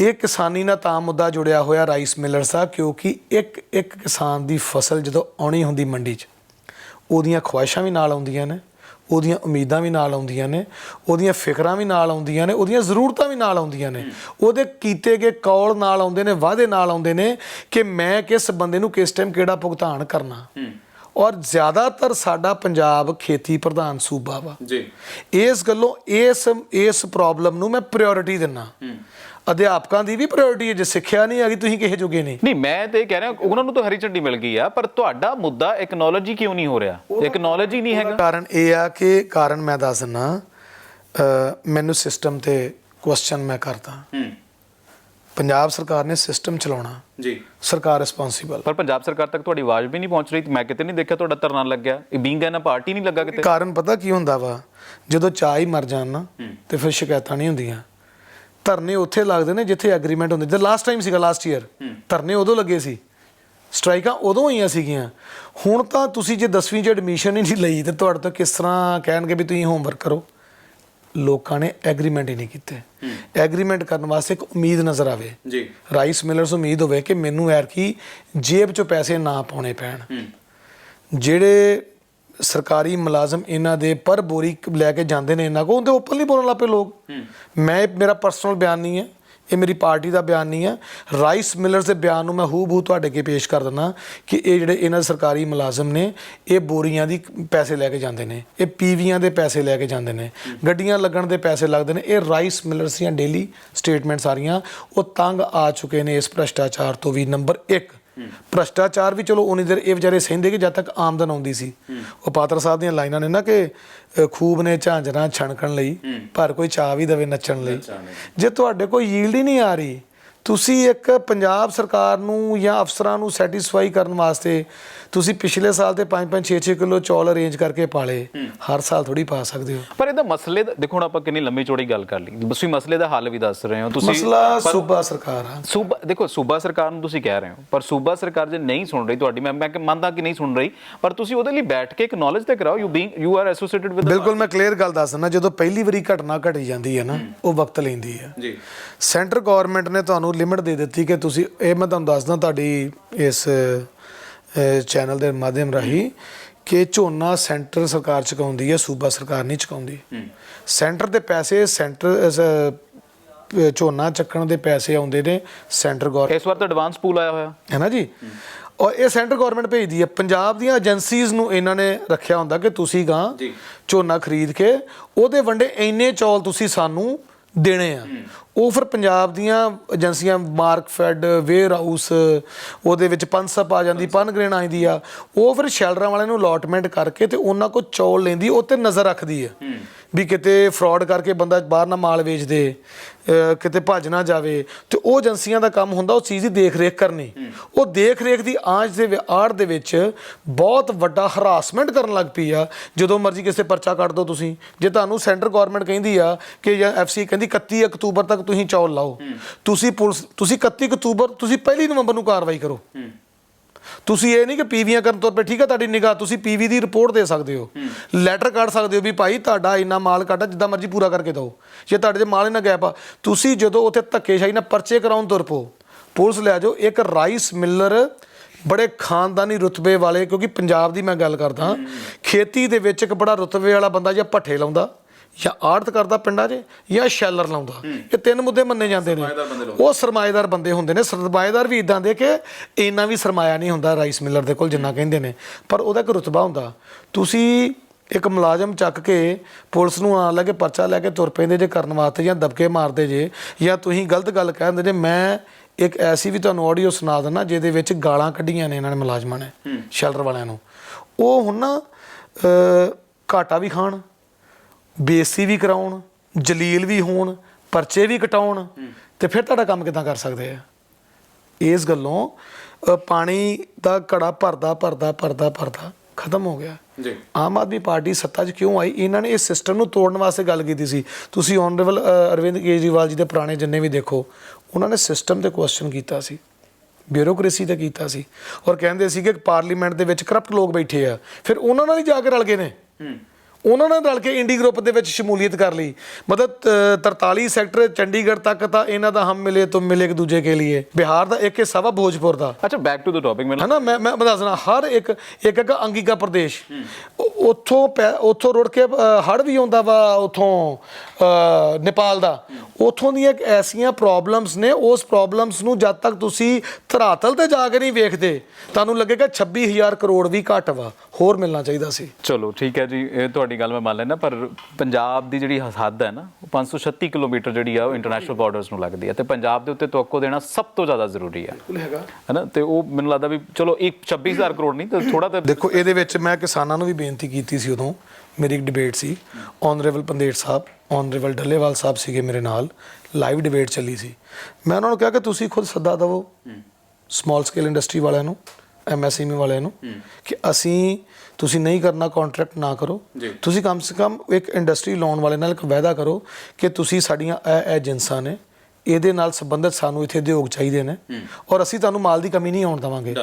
ਇਹ ਕਿਸਾਨੀ ਨਾਲ ਤਾਂ ਮੁੱਦਾ ਜੁੜਿਆ ਹੋਇਆ ਰਾਈਸ ਮਿਲਰ ਸਾਹਿਬ ਕਿਉਂਕਿ ਇੱਕ ਇੱਕ ਕਿਸਾਨ ਦੀ ਫਸਲ ਜਦੋਂ ਆਉਣੀ ਹੁੰਦੀ ਮੰਡੀ 'ਚ ਉਹਦੀਆਂ ਖੁਆਇਸ਼ਾਂ ਵੀ ਨਾਲ ਆਉਂਦੀਆਂ ਨੇ ਉਹਦੀਆਂ ਉਮੀਦਾਂ ਵੀ ਨਾਲ ਆਉਂਦੀਆਂ ਨੇ ਉਹਦੀਆਂ ਫਿਕਰਾਂ ਵੀ ਨਾਲ ਆਉਂਦੀਆਂ ਨੇ ਉਹਦੀਆਂ ਜ਼ਰੂਰਤਾਂ ਵੀ ਨਾਲ ਆਉਂਦੀਆਂ ਨੇ। ਉਹਦੇ ਕੀਤੇ ਗਏ ਕੌਲ ਨਾਲ ਆਉਂਦੇ ਨੇ ਵਾਅਦੇ ਨਾਲ ਆਉਂਦੇ ਨੇ ਕਿ ਮੈਂ ਕਿਸ ਬੰਦੇ ਨੂੰ ਕਿਸ ਟਾਈਮ ਕਿਹੜਾ ਭੁਗਤਾਨ ਕਰਨਾ। ਔਰ ਜ਼ਿਆਦਾਤਰ ਸਾਡਾ ਪੰਜਾਬ ਖੇਤੀ ਪ੍ਰਧਾਨ ਸੂਬਾ ਵਾ। ਜੀ। ਇਸ ਗੱਲੋਂ ਇਸ ਇਸ ਪ੍ਰੋਬਲਮ ਨੂੰ ਮੈਂ ਪ੍ਰਾਇੋਰਟੀ ਦਿੰਨਾ। ਅਧਿਆਪਕਾਂ ਦੀ ਵੀ ਪ੍ਰਾਇੋਰਟੀ ਹੈ ਜੇ ਸਿੱਖਿਆ ਨਹੀਂ ਹੈਗੀ ਤੁਸੀਂ ਕਿਸੇ ਜੋਗੇ ਨਹੀਂ। ਨਹੀਂ ਮੈਂ ਤੇ ਇਹ ਕਹਿ ਰਿਹਾ ਉਹਨਾਂ ਨੂੰ ਤਾਂ ਹਰੀ ਝੰਡੀ ਮਿਲ ਗਈ ਆ ਪਰ ਤੁਹਾਡਾ ਮੁੱਦਾ ਐਕਨੋਲੋਜੀ ਕਿਉਂ ਨਹੀਂ ਹੋ ਰਿਹਾ? ਐਕਨੋਲੋਜੀ ਨਹੀਂ ਹੈਗਾ। ਕਾਰਨ ਇਹ ਆ ਕਿ ਕਾਰਨ ਮੈਂ ਦੱਸ ਦਿੰਨਾ ਅ, ਮੈਨੂੰ ਸਿਸਟਮ ਤੇ ਕੁਐਸਚਨ ਮੈਂ ਕਰਦਾ। ਹੂੰ। ਪੰਜਾਬ ਸਰਕਾਰ ਨੇ ਸਿਸਟਮ ਚਲਾਉਣਾ। ਜੀ। ਸਰਕਾਰ ਰਿਸਪੌਂਸੀਬਲ ਪਰ ਪੰਜਾਬ ਸਰਕਾਰ ਤੱਕ ਤੁਹਾਡੀ ਆਵਾਜ਼ ਵੀ ਨਹੀਂ ਪਹੁੰਚ ਰਹੀ ਮੈਂ ਕਿਤੇ ਨਹੀਂ ਦੇਖਿਆ ਤੁਹਾਡਾ ਧਰਨਾ ਲੱਗਿਆ। ਇਹ ਬੀਂਗ ਨਾ ਪਾਰਟੀ ਨਹੀਂ ਲੱਗਾ ਕਿਤੇ। ਕਾਰਨ ਪਤਾ ਕੀ ਹੁੰਦਾ ਵਾ? ਜਦੋਂ ਚਾਹ ਹੀ ਮਰ ਜਾਣ ਨਾ ਤੇ ਫਿਰ ਸ਼ਿਕਾਇਤਾਂ ਨਹੀਂ ਹੁੰਦੀਆਂ। ਧਰਨੇ ਉੱਥੇ ਲੱਗਦੇ ਨੇ ਜਿੱਥੇ ਐਗਰੀਮੈਂਟ ਹੁੰਦੇ। ਤੇ ਲਾਸਟ ਟਾਈਮ ਸੀਗਾ ਲਾਸਟ ਈਅਰ ਧਰਨੇ ਉਦੋਂ ਲੱਗੇ ਸੀ। ਸਟ੍ਰਾਈਕਾਂ ਉਦੋਂ ਹੋਈਆਂ ਸੀਗੀਆਂ। ਹੁਣ ਤਾਂ ਤੁਸੀਂ ਜੇ 10ਵੀਂ ਚ ਐਡਮਿਸ਼ਨ ਹੀ ਨਹੀਂ ਲਈ ਤੇ ਤੁਹਾਡੇ ਤੋਂ ਕਿਸ ਤਰ੍ਹਾਂ ਕਹਿਣਗੇ ਵੀ ਤੁਸੀਂ ਹੋਮਵਰਕ ਕਰੋ? ਲੋਕਾਂ ਨੇ ਐਗਰੀਮੈਂਟ ਹੀ ਨਹੀਂ ਕੀਤੇ। ਐਗਰੀਮੈਂਟ ਕਰਨ ਵਾਸਤੇ ਇੱਕ ਉਮੀਦ ਨਜ਼ਰ ਆਵੇ। ਜੀ। ਰਾਈਸ ਮਿਲਰਸ ਉਮੀਦ ਹੋਵੇ ਕਿ ਮੈਨੂੰ ਐਰ ਕੀ ਜੇਬ ਚੋਂ ਪੈਸੇ ਨਾ ਪਾਉਣੇ ਪੈਣ। ਜਿਹੜੇ ਸਰਕਾਰੀ ਮੁਲਾਜ਼ਮ ਇਹਨਾਂ ਦੇ ਪਰ ਬੋਰੀ ਲੈ ਕੇ ਜਾਂਦੇ ਨੇ ਇਹਨਾਂ ਕੋ ਉਹਦੇ ਓਪਨਲੀ ਬੋਲਣ ਲੱਪੇ ਲੋਕ। ਮੈਂ ਮੇਰਾ ਪਰਸਨਲ ਬਿਆਨ ਨਹੀਂ ਹੈ ਇਹ ਮੇਰੀ ਪਾਰਟੀ ਦਾ ਬਿਆਨ ਨਹੀਂ ਹੈ। ਰਾਈਸ ਮਿਲਰਸ ਦੇ ਬਿਆਨ ਨੂੰ ਮੈਂ ਹੂਬਹੂ ਤੁਹਾਡੇ ਅੱਗੇ ਪੇਸ਼ ਕਰ ਦਿੰਦਾ ਕਿ ਇਹ ਜਿਹੜੇ ਇਹਨਾਂ ਸਰਕਾਰੀ ਮੁਲਾਜ਼ਮ ਨੇ ਇਹ ਬੋਰੀਆਂ ਦੀ ਪੈਸੇ ਲੈ ਕੇ ਜਾਂਦੇ ਨੇ ਇਹ ਪੀਵੀਆਂ ਦੇ ਪੈਸੇ ਲੈ ਕੇ ਜਾਂਦੇ ਨੇ ਗੱਡੀਆਂ ਲੱਗਣ ਦੇ ਪੈਸੇ ਲੱਗਦੇ ਨੇ। ਇਹ ਰਾਈਸ ਮਿਲਰਸ ਦੀਆਂ ਡੇਲੀ ਸਟੇਟਮੈਂਟ ਸਾਰੀਆਂ ਉਹ ਤੰਗ ਆ ਚੁੱਕੇ ਨੇ ਇਸ ਭ੍ਰਸ਼ਟਾਚਾਰ ਤੋਂ ਵੀ। ਨੰਬਰ 1 ਭ੍ਰਸ਼ਟਾਚਾਰ ਵੀ ਚਲੋ ਉਨੀ ਦੇਰ ਇਹ ਵਿਚਾਰੇ ਸਹਿੰਦੇ ਕਿ ਜਦ ਤੱਕ ਆਮਦਨ ਆਉਂਦੀ ਸੀ। ਉਹ ਪਾਤਰ ਸਾਹਿਬ ਦੀਆਂ ਲਾਈਨਾਂ ਨੇ ਨਾ ਕਿ ਖੂਬ ਨੇ ਝਾਂਜਰਾਂ ਛਣਕਣ ਲਈ ਪਰ ਕੋਈ ਚਾਹ ਵੀ ਦਵੇ ਨੱਚਣ ਲਈ। ਜੇ ਤੁਹਾਡੇ ਕੋਈ ਯੀਲਡ ਹੀ ਨਹੀਂ ਆ ਰਹੀ ਤੁਸੀਂ ਇੱਕ ਪੰਜਾਬ ਸਰਕਾਰ ਨੂੰ ਜਾਂ ਅਫਸਰਾਂ ਨੂੰ ਸੈਟੀਸਫਾਈ ਕਰਨ ਵਾਸਤੇ ਤੁਸੀਂ ਪਿਛਲੇ ਸਾਲ ਤੇ 5-5 6-6 ਕਿਲੋ ਚੌਲ ਅਰੇਂਜ ਕਰਕੇ ਪਾਲੇ ਹਰ ਸਾਲ ਥੋੜੀ ਪਾ ਸਕਦੇ ਹੋ। ਪਰ ਇਹਦਾ ਮਸਲੇ ਦੇਖੋ ਹੁਣ ਆਪਾਂ ਕਿੰਨੀ ਲੰਮੀ ਚੌੜੀ ਗੱਲ ਕਰ ਲਈ। ਤੁਸੀਂ ਮਸਲੇ ਦਾ ਹੱਲ ਵੀ ਦੱਸ ਰਹੇ ਹੋ ਤੁਸੀਂ ਮਸਲਾ ਸੂਬਾ ਸਰਕਾਰ ਆ। ਸੂਬਾ ਦੇਖੋ ਸੂਬਾ ਸਰਕਾਰ ਨੂੰ ਤੁਸੀਂ ਕਹਿ ਰਹੇ ਹੋ ਪਰ ਸੂਬਾ ਸਰਕਾਰ ਜੇ ਨਹੀਂ ਸੁਣ ਰਹੀ ਤੁਹਾਡੀ ਮੈਂ ਮੈਂ ਮੰਨਦਾ ਕਿ ਨਹੀਂ ਸੁਣ ਰਹੀ ਪਰ ਤੁਸੀਂ ਉਹਦੇ ਲਈ ਬੈਠ ਕੇ ਇੱਕ ਨੌਲੇਜ ਤੇ ਕਰਾਓ you being you are associated with ਬਿਲਕੁਲ ਮੈਂ ਕਲੀਅਰ ਗੱਲ ਦੱਸਣਾ ਜਦੋਂ ਪਹਿਲੀ ਵਾਰੀ ਘਟਨਾ ਘਟੀ ਜਾਂਦੀ ਹੈ ਨਾ ਉਹ ਵਕਤ ਲੈਂਦੀ ਹੈ। ਜੀ। ਸੈਂਟਰ ਗਵਰਨਮੈਂਟ ਨੇ ਤੁਹਾਨੂੰ ਲਿਮਟ ਦੇ ਦਿੱਤੀ ਕਿ ਤੁਸੀਂ ਇਹ ਮੈਂ ਤੁਹਾਨੂੰ ਦੱਸਦਾ ਤੁਹਾਡੀ ਇਸ ਚੈਨਲ ਦੇ ਮਾਧਿਅਮ ਰਾਹੀਂ ਕਿ ਝੋਨਾ ਸੈਂਟਰ ਸਰਕਾਰ ਚੁਕਾਉਂਦੀ ਹੈ ਸੂਬਾ ਸਰਕਾਰ ਨਹੀਂ ਚੁਕਾਉਂਦੀ। ਸੈਂਟਰ ਦੇ ਪੈਸੇ ਸੈਂਟਰ ਝੋਨਾ ਚੱਕਣ ਦੇ ਪੈਸੇ ਆਉਂਦੇ ਨੇ ਸੈਂਟਰ ਗਵਰ ਇਸ ਵਾਰ ਤਾਂ ਐਡਵਾਂਸ ਪੂਲ ਆਇਆ ਹੋਇਆ। ਹੈ ਨਾ ਜੀ? ਔਰ ਇਹ ਸੈਂਟਰ ਗਵਰਨਮੈਂਟ ਭੇਜਦੀ ਹੈ। ਪੰਜਾਬ ਦੀਆਂ ਏਜੰਸੀਜ਼ ਨੂੰ ਇਹਨਾਂ ਨੇ ਰੱਖਿਆ ਹੁੰਦਾ ਕਿ ਤੁਸੀਂ ਗਾਂ। ਝੋਨਾ ਖਰੀਦ ਕੇ ਉਹਦੇ ਵੰਡੇ ਇੰਨੇ ਚੌਲ ਤੁਸੀਂ ਸਾਨੂੰ ਦੇਣੇ ਆ। ਉਹ ਫਿਰ ਪੰਜਾਬ ਦੀਆਂ ਏਜੰਸੀਆਂ ਮਾਰਕਫੈਡ ਵੇਅਰ ਹਾਊਸ, ਉਹਦੇ ਵਿੱਚ ਪਨਸਪ ਆ ਜਾਂਦੀ ਪਨਗ੍ਰੇਨ ਆਂਦੀ ਆ। ਉਹ ਫਿਰ ਸ਼ੈਲਰਾਂ ਵਾਲਿਆਂ ਨੂੰ ਅਲੋਟਮੈਂਟ ਕਰਕੇ ਤੇ ਉਹਨਾਂ ਕੋਲ ਚੌਲ ਲੈਂਦੀ, ਉਹ ਤੇ ਨਜ਼ਰ ਰੱਖਦੀ ਆ। ਵੀ ਕਿਤੇ ਫਰਾਡ ਕਰਕੇ ਬੰਦਾ ਬਾਹਰ ਨਾ ਮਾਲ ਵੇਚ ਦੇ ਕਿਤੇ ਭੱਜ ਨਾ ਜਾਵੇ ਤੇ ਉਹ ਏਜੰਸੀਆਂ ਦਾ ਕੰਮ ਹੁੰਦਾ ਉਹ ਚੀਜ਼ ਦੀ ਦੇਖ ਰੇਖ ਕਰਨੀ ਉਹ ਦੇਖ ਰੇਖ ਦੀ ਆਂਚ ਦੇ ਵਿ- ਆੜ ਦੇ ਵਿੱਚ ਬਹੁਤ ਵੱਡਾ ਹਰਾਸਮੈਂਟ ਕਰਨ ਲੱਗ ਪਈ ਆ ਜਦੋਂ ਮਰਜ਼ੀ ਕਿਸੇ ਪਰਚਾ ਕੱਢ ਦੋ ਤੁਸੀਂ। ਜੇ ਤੁਹਾਨੂੰ ਸੈਂਟਰ ਗਵਰਨਮੈਂਟ ਕਹਿੰਦੀ ਆ ਕਿ ਜਾਂ ਐਫਸੀ ਕਹਿੰਦੀ 31 ਅਕਤੂਬਰ ਤੱਕ ਤੁਸੀਂ ਚੌਲ ਲਾਓ ਤੁਸੀਂ ਪੁਲਿਸ ਤੁਸੀਂ 31 ਅਕਤੂਬਰ ਤੁਸੀਂ ਪਹਿਲੀ ਨਵੰਬਰ ਨੂੰ ਕਾਰਵਾਈ ਕਰੋ। ਤੁਸੀਂ ਇਹ ਨਹੀਂ ਕਿ ਪੀਵੀਆਂ ਕਰਨ ਤੌਰ ਤੇ ਠੀਕ ਹੈ ਤੁਹਾਡੀ ਨਿਗਾਹ ਤੁਸੀਂ ਪੀਵੀ ਦੀ ਰਿਪੋਰਟ ਦੇ ਸਕਦੇ ਹੋ। ਲੈਟਰ ਕੱਢ ਸਕਦੇ ਹੋ ਵੀ ਭਾਈ ਤੁਹਾਡਾ ਇੰਨਾ ਮਾਲ ਕੱਢਾ ਜਿੱਦਾਂ ਮਰਜ਼ੀ ਪੂਰਾ ਕਰਕੇ ਦਿਓ। ਜੇ ਤੁਹਾਡੇ 'ਚ ਮਾਲ ਇਹਨਾਂ ਗੈਪ ਆ ਤੁਸੀਂ ਜਦੋਂ ਉੱਥੇ ਧੱਕੇਸ਼ਾਹੀ ਨਾਲ ਪਰਚੇ ਕਰਾਉਣ ਤੁਰ ਪੋ ਪੁਲਿਸ ਲੈ ਜਾਓ ਇੱਕ ਰਾਈਸ ਮਿਲਰ ਬੜੇ ਖਾਨਦਾਨੀ ਰੁਤਬੇ ਵਾਲੇ ਕਿਉਂਕਿ ਪੰਜਾਬ ਦੀ ਮੈਂ ਗੱਲ ਕਰਦਾ ਖੇਤੀ ਦੇ ਵਿੱਚ ਇੱਕ ਬੜਾ ਰੁਤਬੇ ਵਾਲਾ ਬੰਦਾ ਜਾਂ ਭੱਠੇ ਲਾਉਂਦਾ ਜਾਂ ਆੜਤ ਕਰਦਾ ਪਿੰਡਾਂ 'ਚ ਜਾਂ ਸ਼ੈਲਰ ਲਾਉਂਦਾ। ਇਹ ਤਿੰਨ ਮੁੱਦੇ ਮੰਨੇ ਜਾਂਦੇ ਨੇ। ਉਹ ਸਰਮਾਏਦਾਰ ਬੰਦੇ ਹੁੰਦੇ ਨੇ। ਸਰਮਾਏਦਾਰ ਵੀ ਇਦਾਂ ਦੇ ਕਿ ਇੰਨਾ ਵੀ ਸਰਮਾਇਆ ਨਹੀਂ ਹੁੰਦਾ ਰਾਈਸ ਮਿਲਰ ਦੇ ਕੋਲ ਜਿੰਨਾ ਕਹਿੰਦੇ ਨੇ। ਪਰ ਉਹਦਾ ਇੱਕ ਰੁਤਬਾ ਹੁੰਦਾ। ਤੁਸੀਂ ਇੱਕ ਮੁਲਾਜ਼ਮ ਚੱਕ ਕੇ ਪੁਲਿਸ ਨੂੰ ਆਣ ਲੱਗੇ ਪਰਚਾ ਲੈ ਕੇ ਤੁਰ ਪੈਂਦੇ ਜੇ ਕਰਨ ਵਾਸਤੇ ਜਾਂ ਦਬਕੇ ਮਾਰਦੇ ਜੇ ਜਾਂ ਤੁਸੀਂ ਗਲਤ ਗੱਲ ਕਹਿੰਦੇ ਜੇ ਮੈਂ ਇੱਕ ਐਸੀ ਵੀ ਤੁਹਾਨੂੰ ਆਡੀਓ ਸੁਣਾ ਦਿੰਦਾ ਜਿਹਦੇ ਵਿੱਚ ਗਾਲਾਂ ਕੱਢੀਆਂ ਨੇ ਇਹਨਾਂ ਨੇ ਮੁਲਾਜ਼ਮਾਂ ਨੇ ਸ਼ੈਲਰ ਵਾਲਿਆਂ ਨੂੰ। ਉਹ ਹੁਣ ਨਾ ਘਾਟਾ ਵੀ ਖਾਣ ਬੇਇੱਜ਼ਤੀ ਵੀ ਕਰਾਉਣ ਜਲੀਲ ਵੀ ਹੋਣ ਪਰਚੇ ਵੀ ਕਟਾਉਣ ਤੇ ਫਿਰ ਤੁਹਾਡਾ ਕੰਮ ਕਿਦਾਂ ਕਰ ਸਕਦੇ ਆ? ਇਸ ਗੱਲੋਂ ਪਾਣੀ ਦਾ ਘੜਾ ਭਰਦਾ ਭਰਦਾ ਭਰਦਾ ਭਰਦਾ ਖਤਮ ਹੋ ਗਿਆ। ਜੀ। ਆਮ ਆਦਮੀ ਪਾਰਟੀ ਸੱਤਾ 'ਚ ਕਿਉਂ ਆਈ? ਇਹਨਾਂ ਨੇ ਇਸ ਸਿਸਟਮ ਨੂੰ ਤੋੜਨ ਵਾਸਤੇ ਗੱਲ ਕੀਤੀ ਸੀ। ਤੁਸੀਂ ਆਨਰੇਬਲ ਅਰਵਿੰਦ ਕੇਜਰੀਵਾਲ ਜੀ ਦੇ ਪੁਰਾਣੇ ਜਿੰਨੇ ਵੀ ਦੇਖੋ ਉਹਨਾਂ ਨੇ ਸਿਸਟਮ ਤੇ ਕੁਐਸਚਨ ਕੀਤਾ ਸੀ। ਬਿਊਰੋਕ੍ਰੇਸੀ ਤੇ ਕੀਤਾ ਸੀ। ਔਰ ਕਹਿੰਦੇ ਸੀ ਕਿ ਪਾਰਲੀਮੈਂਟ ਦੇ ਵਿੱਚ ਕਰਪਟ ਲੋਕ ਬੈਠੇ ਆ। ਫਿਰ ਉਹਨਾਂ ਨਾਲ ਹੀ ਜਾ ਕੇ ਰਲ ਗਏ ਨੇ। ਉਹਨਾਂ ਨਾਲ ਰਲ ਕੇ ਇੰਡੀ ਗਰੁੱਪ ਦੇ ਵਿੱਚ ਸ਼ਮੂਲੀਅਤ ਕਰ ਲਈ। ਮਤਲਬ ਅ, 43 ਸੈਕਟਰ ਚੰਡੀਗੜ੍ਹ ਤੱਕ ਤਾਂ ਇਹਨਾਂ ਦਾ ਹਮ ਮਿਲੇ ਤੁਮ ਮਿਲੇ ਇੱਕ ਦੂਜੇ ਕੇ ਲਈ ਬਿਹਾਰ ਦਾ ਇੱਕ ਹਿੱਸਾ ਵਾ ਭੋਜਪੁਰ ਦਾ। ਅੱਛਾ ਬੈਕ ਟੂ ਦ ਟੌਪਿਕ ਮੈਨੂੰ ਹਨਾ ਮੈਂ ਮੈਂ ਦੱਸਣਾ ਹਰ ਇੱਕ ਇੱਕ ਇੱਕ ਅੰਗਿਕਾ ਪ੍ਰਦੇਸ਼। ਉੱਥੋਂ ਉੱਥੋਂ ਰੁੜ ਕੇ ਹੜ ਵੀ ਆਉਂਦਾ ਵਾ ਉੱਥੋਂ ਨੇਪਾਲ ਦਾ। ਉੱਥੋਂ ਦੀਆਂ ਇੱਕ ਐਸੀਆਂ ਪ੍ਰੋਬਲਮਸ ਨੇ ਉਸ ਪ੍ਰੋਬਲਮਸ ਨੂੰ ਜਦ ਤੱਕ ਤੁਸੀਂ ਧਰਾਤਲ ਤੇ ਜਾ ਕੇ ਨਹੀਂ ਵੇਖਦੇ ਤੁਹਾਨੂੰ ਲੱਗੇਗਾ 26000 ਕਰੋੜ ਵੀ ਘੱਟ ਵਾ। ਹੋਰ ਮਿਲਣਾ ਚਾਹੀਦਾ ਸੀ। ਚਲੋ ਠੀਕ ਹੈ ਜੀ। ਇਹ ਤੁਹਾਡੀ ਗੱਲ ਮੈਂ ਮੰਨ ਲੈਣਾ ਪਰ ਪੰਜਾਬ ਦੀ ਜਿਹੜੀ ਹੱਦ ਹੈ ਨਾ ਉਹ 536 ਕਿਲੋਮੀਟਰ ਜਿਹੜੀ ਆ ਉਹ ਇੰਟਰਨੈਸ਼ਨਲ ਬਾਰਡਰਸ ਨੂੰ ਲੱਗਦੀ ਹੈ। ਤੇ ਪੰਜਾਬ ਦੇ ਉੱਤੇ ਤੋਕੋ ਦੇਣਾ ਸਭ ਤੋਂ ਜ਼ਿਆਦਾ ਜ਼ਰੂਰੀ ਹੈ। ਬਿਲਕੁਲ ਹੈਗਾ। ਹੈਨਾ ਤੇ ਉਹ ਮੈਨੂੰ ਲੱਗਦਾ ਵੀ ਚਲੋ ਇੱਕ 26000 ਕਰੋੜ ਨਹੀਂ ਤੇ ਥੋੜਾ ਤੇ ਦੇਖੋ ਇਹਦੇ ਵਿੱਚ ਮੈਂ ਕਿਸਾਨਾਂ ਨੂੰ ਵੀ ਬੇਨਤੀ ਕੀਤੀ ਸੀ ਉਦੋਂ ਮੇਰੀ ਇੱਕ ਡਿਬੇਟ ਸੀ। ਆਨਰੇਬਲ ਪੰਦੇਟ ਸਾਹਿਬ ਆਨਰੇਬਲ ਡੱਲੇਵਾਲ ਸਾਹਿਬ ਸੀਗੇ ਮੇਰੇ ਨਾਲ ਲਾਈਵ ਡਿਬੇਟ ਚੱਲੀ ਸੀ। ਮੈਂ ਉਹਨਾਂ ਨੂੰ ਕਿਹਾ ਕਿ ਤੁਸੀਂ ਖੁਦ ਸੱਦਾ ਦਿਵੋ ਸਮਾਲ ਸਕੇਲ ਇੰਡਸਟਰੀ ਵਾਲਿਆਂ ਨੂੰ। ਐਮਐਸਐਮਈ ਵਾਲਿਆਂ ਨੂੰ ਕਿ ਅਸੀਂ ਤੁਸੀਂ ਨਹੀਂ ਕਰਨਾ ਕੰਟਰੈਕਟ ਨਾ ਕਰੋ। ਤੁਸੀਂ ਕਮ ਸੇ ਕਮ ਇੱਕ ਇੰਡਸਟਰੀ ਲਾਉਣ ਵਾਲੇ ਨਾਲ ਇੱਕ ਵਾਅਦਾ ਕਰੋ ਕਿ ਤੁਸੀਂ ਸਾਡੀਆਂ ਇਹ ਇਹ ਜਿੰਸਾਂ ਨੇ ਇਹਦੇ ਨਾਲ ਸੰਬੰਧਿਤ ਸਾਨੂੰ ਇੱਥੇ ਉਦਯੋਗ ਚਾਹੀਦੇ ਨੇ ਔਰ ਅਸੀਂ ਤੁਹਾਨੂੰ ਮਾਲ ਦੀ ਕਮੀ ਨਹੀਂ ਆਉਣ ਦੇਵਾਂਗੇ।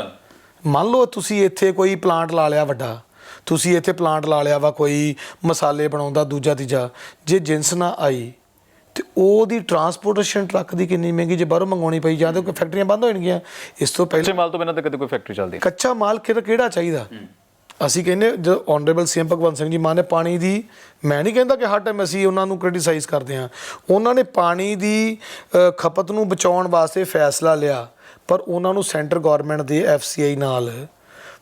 ਮੰਨ ਲਓ ਤੁਸੀਂ ਇੱਥੇ ਕੋਈ ਪਲਾਂਟ ਲਾ ਲਿਆ ਵੱਡਾ। ਤੁਸੀਂ ਇੱਥੇ ਪਲਾਂਟ ਲਾ ਲਿਆ ਵਾ ਕੋਈ ਮਸਾਲੇ ਬਣਾਉਂਦਾ ਦੂਜਾ ਤੀਜਾ। ਜੇ ਜਿੰਸ ਨਾ ਆਈ ਤੇ ਉਹਦੀ ਟਰਾਂਸਪੋਰਟੇਸ਼ਨ ਟਰੱਕ ਦੀ ਕਿੰਨੀ ਮਹਿੰਗੀ ਜੇ ਬਾਹਰੋਂ ਮੰਗਾਉਣੀ ਪਈ ਜਾਂ ਤੇ ਕੋਈ ਫੈਕਟਰੀਆਂ ਬੰਦ ਹੋ ਜਾਣਗੀਆਂ ਇਸ ਤੋਂ ਪਹਿਲਾਂ ਕੱਚੇ ਮਾਲ ਤੋਂ ਬਿਨਾਂ ਤਾਂ ਕਦੇ ਕੋਈ ਫੈਕਟਰੀ ਚੱਲਦੀ। ਕੱਚਾ ਮਾਲ ਕਿਹੜਾ ਕਿਹੜਾ ਚਾਹੀਦਾ? ਅਸੀਂ ਕਹਿੰਦੇ ਜੋ ਆਨਰੇਬਲ ਸੀਐਮ ਭਗਵੰਤ ਸਿੰਘ ਜੀ ਮਾਨ ਨੇ ਪਾਣੀ ਦੀ ਮੈਂ ਨਹੀਂ ਕਹਿੰਦਾ ਕਿ ਹਰ ਟਾਈਮ ਅਸੀਂ ਉਹਨਾਂ ਨੂੰ ਕ੍ਰਿਟਿਸਾਈਜ਼ ਕਰਦੇ ਹਾਂ। ਉਹਨਾਂ ਨੇ ਪਾਣੀ ਦੀ ਖਪਤ ਨੂੰ ਬਚਾਉਣ ਵਾਸਤੇ ਫੈਸਲਾ ਲਿਆ ਪਰ ਉਹਨਾਂ ਨੂੰ ਸੈਂਟਰ ਗਵਰਨਮੈਂਟ ਦੇ ਐਫਸੀਆਈ ਨਾਲ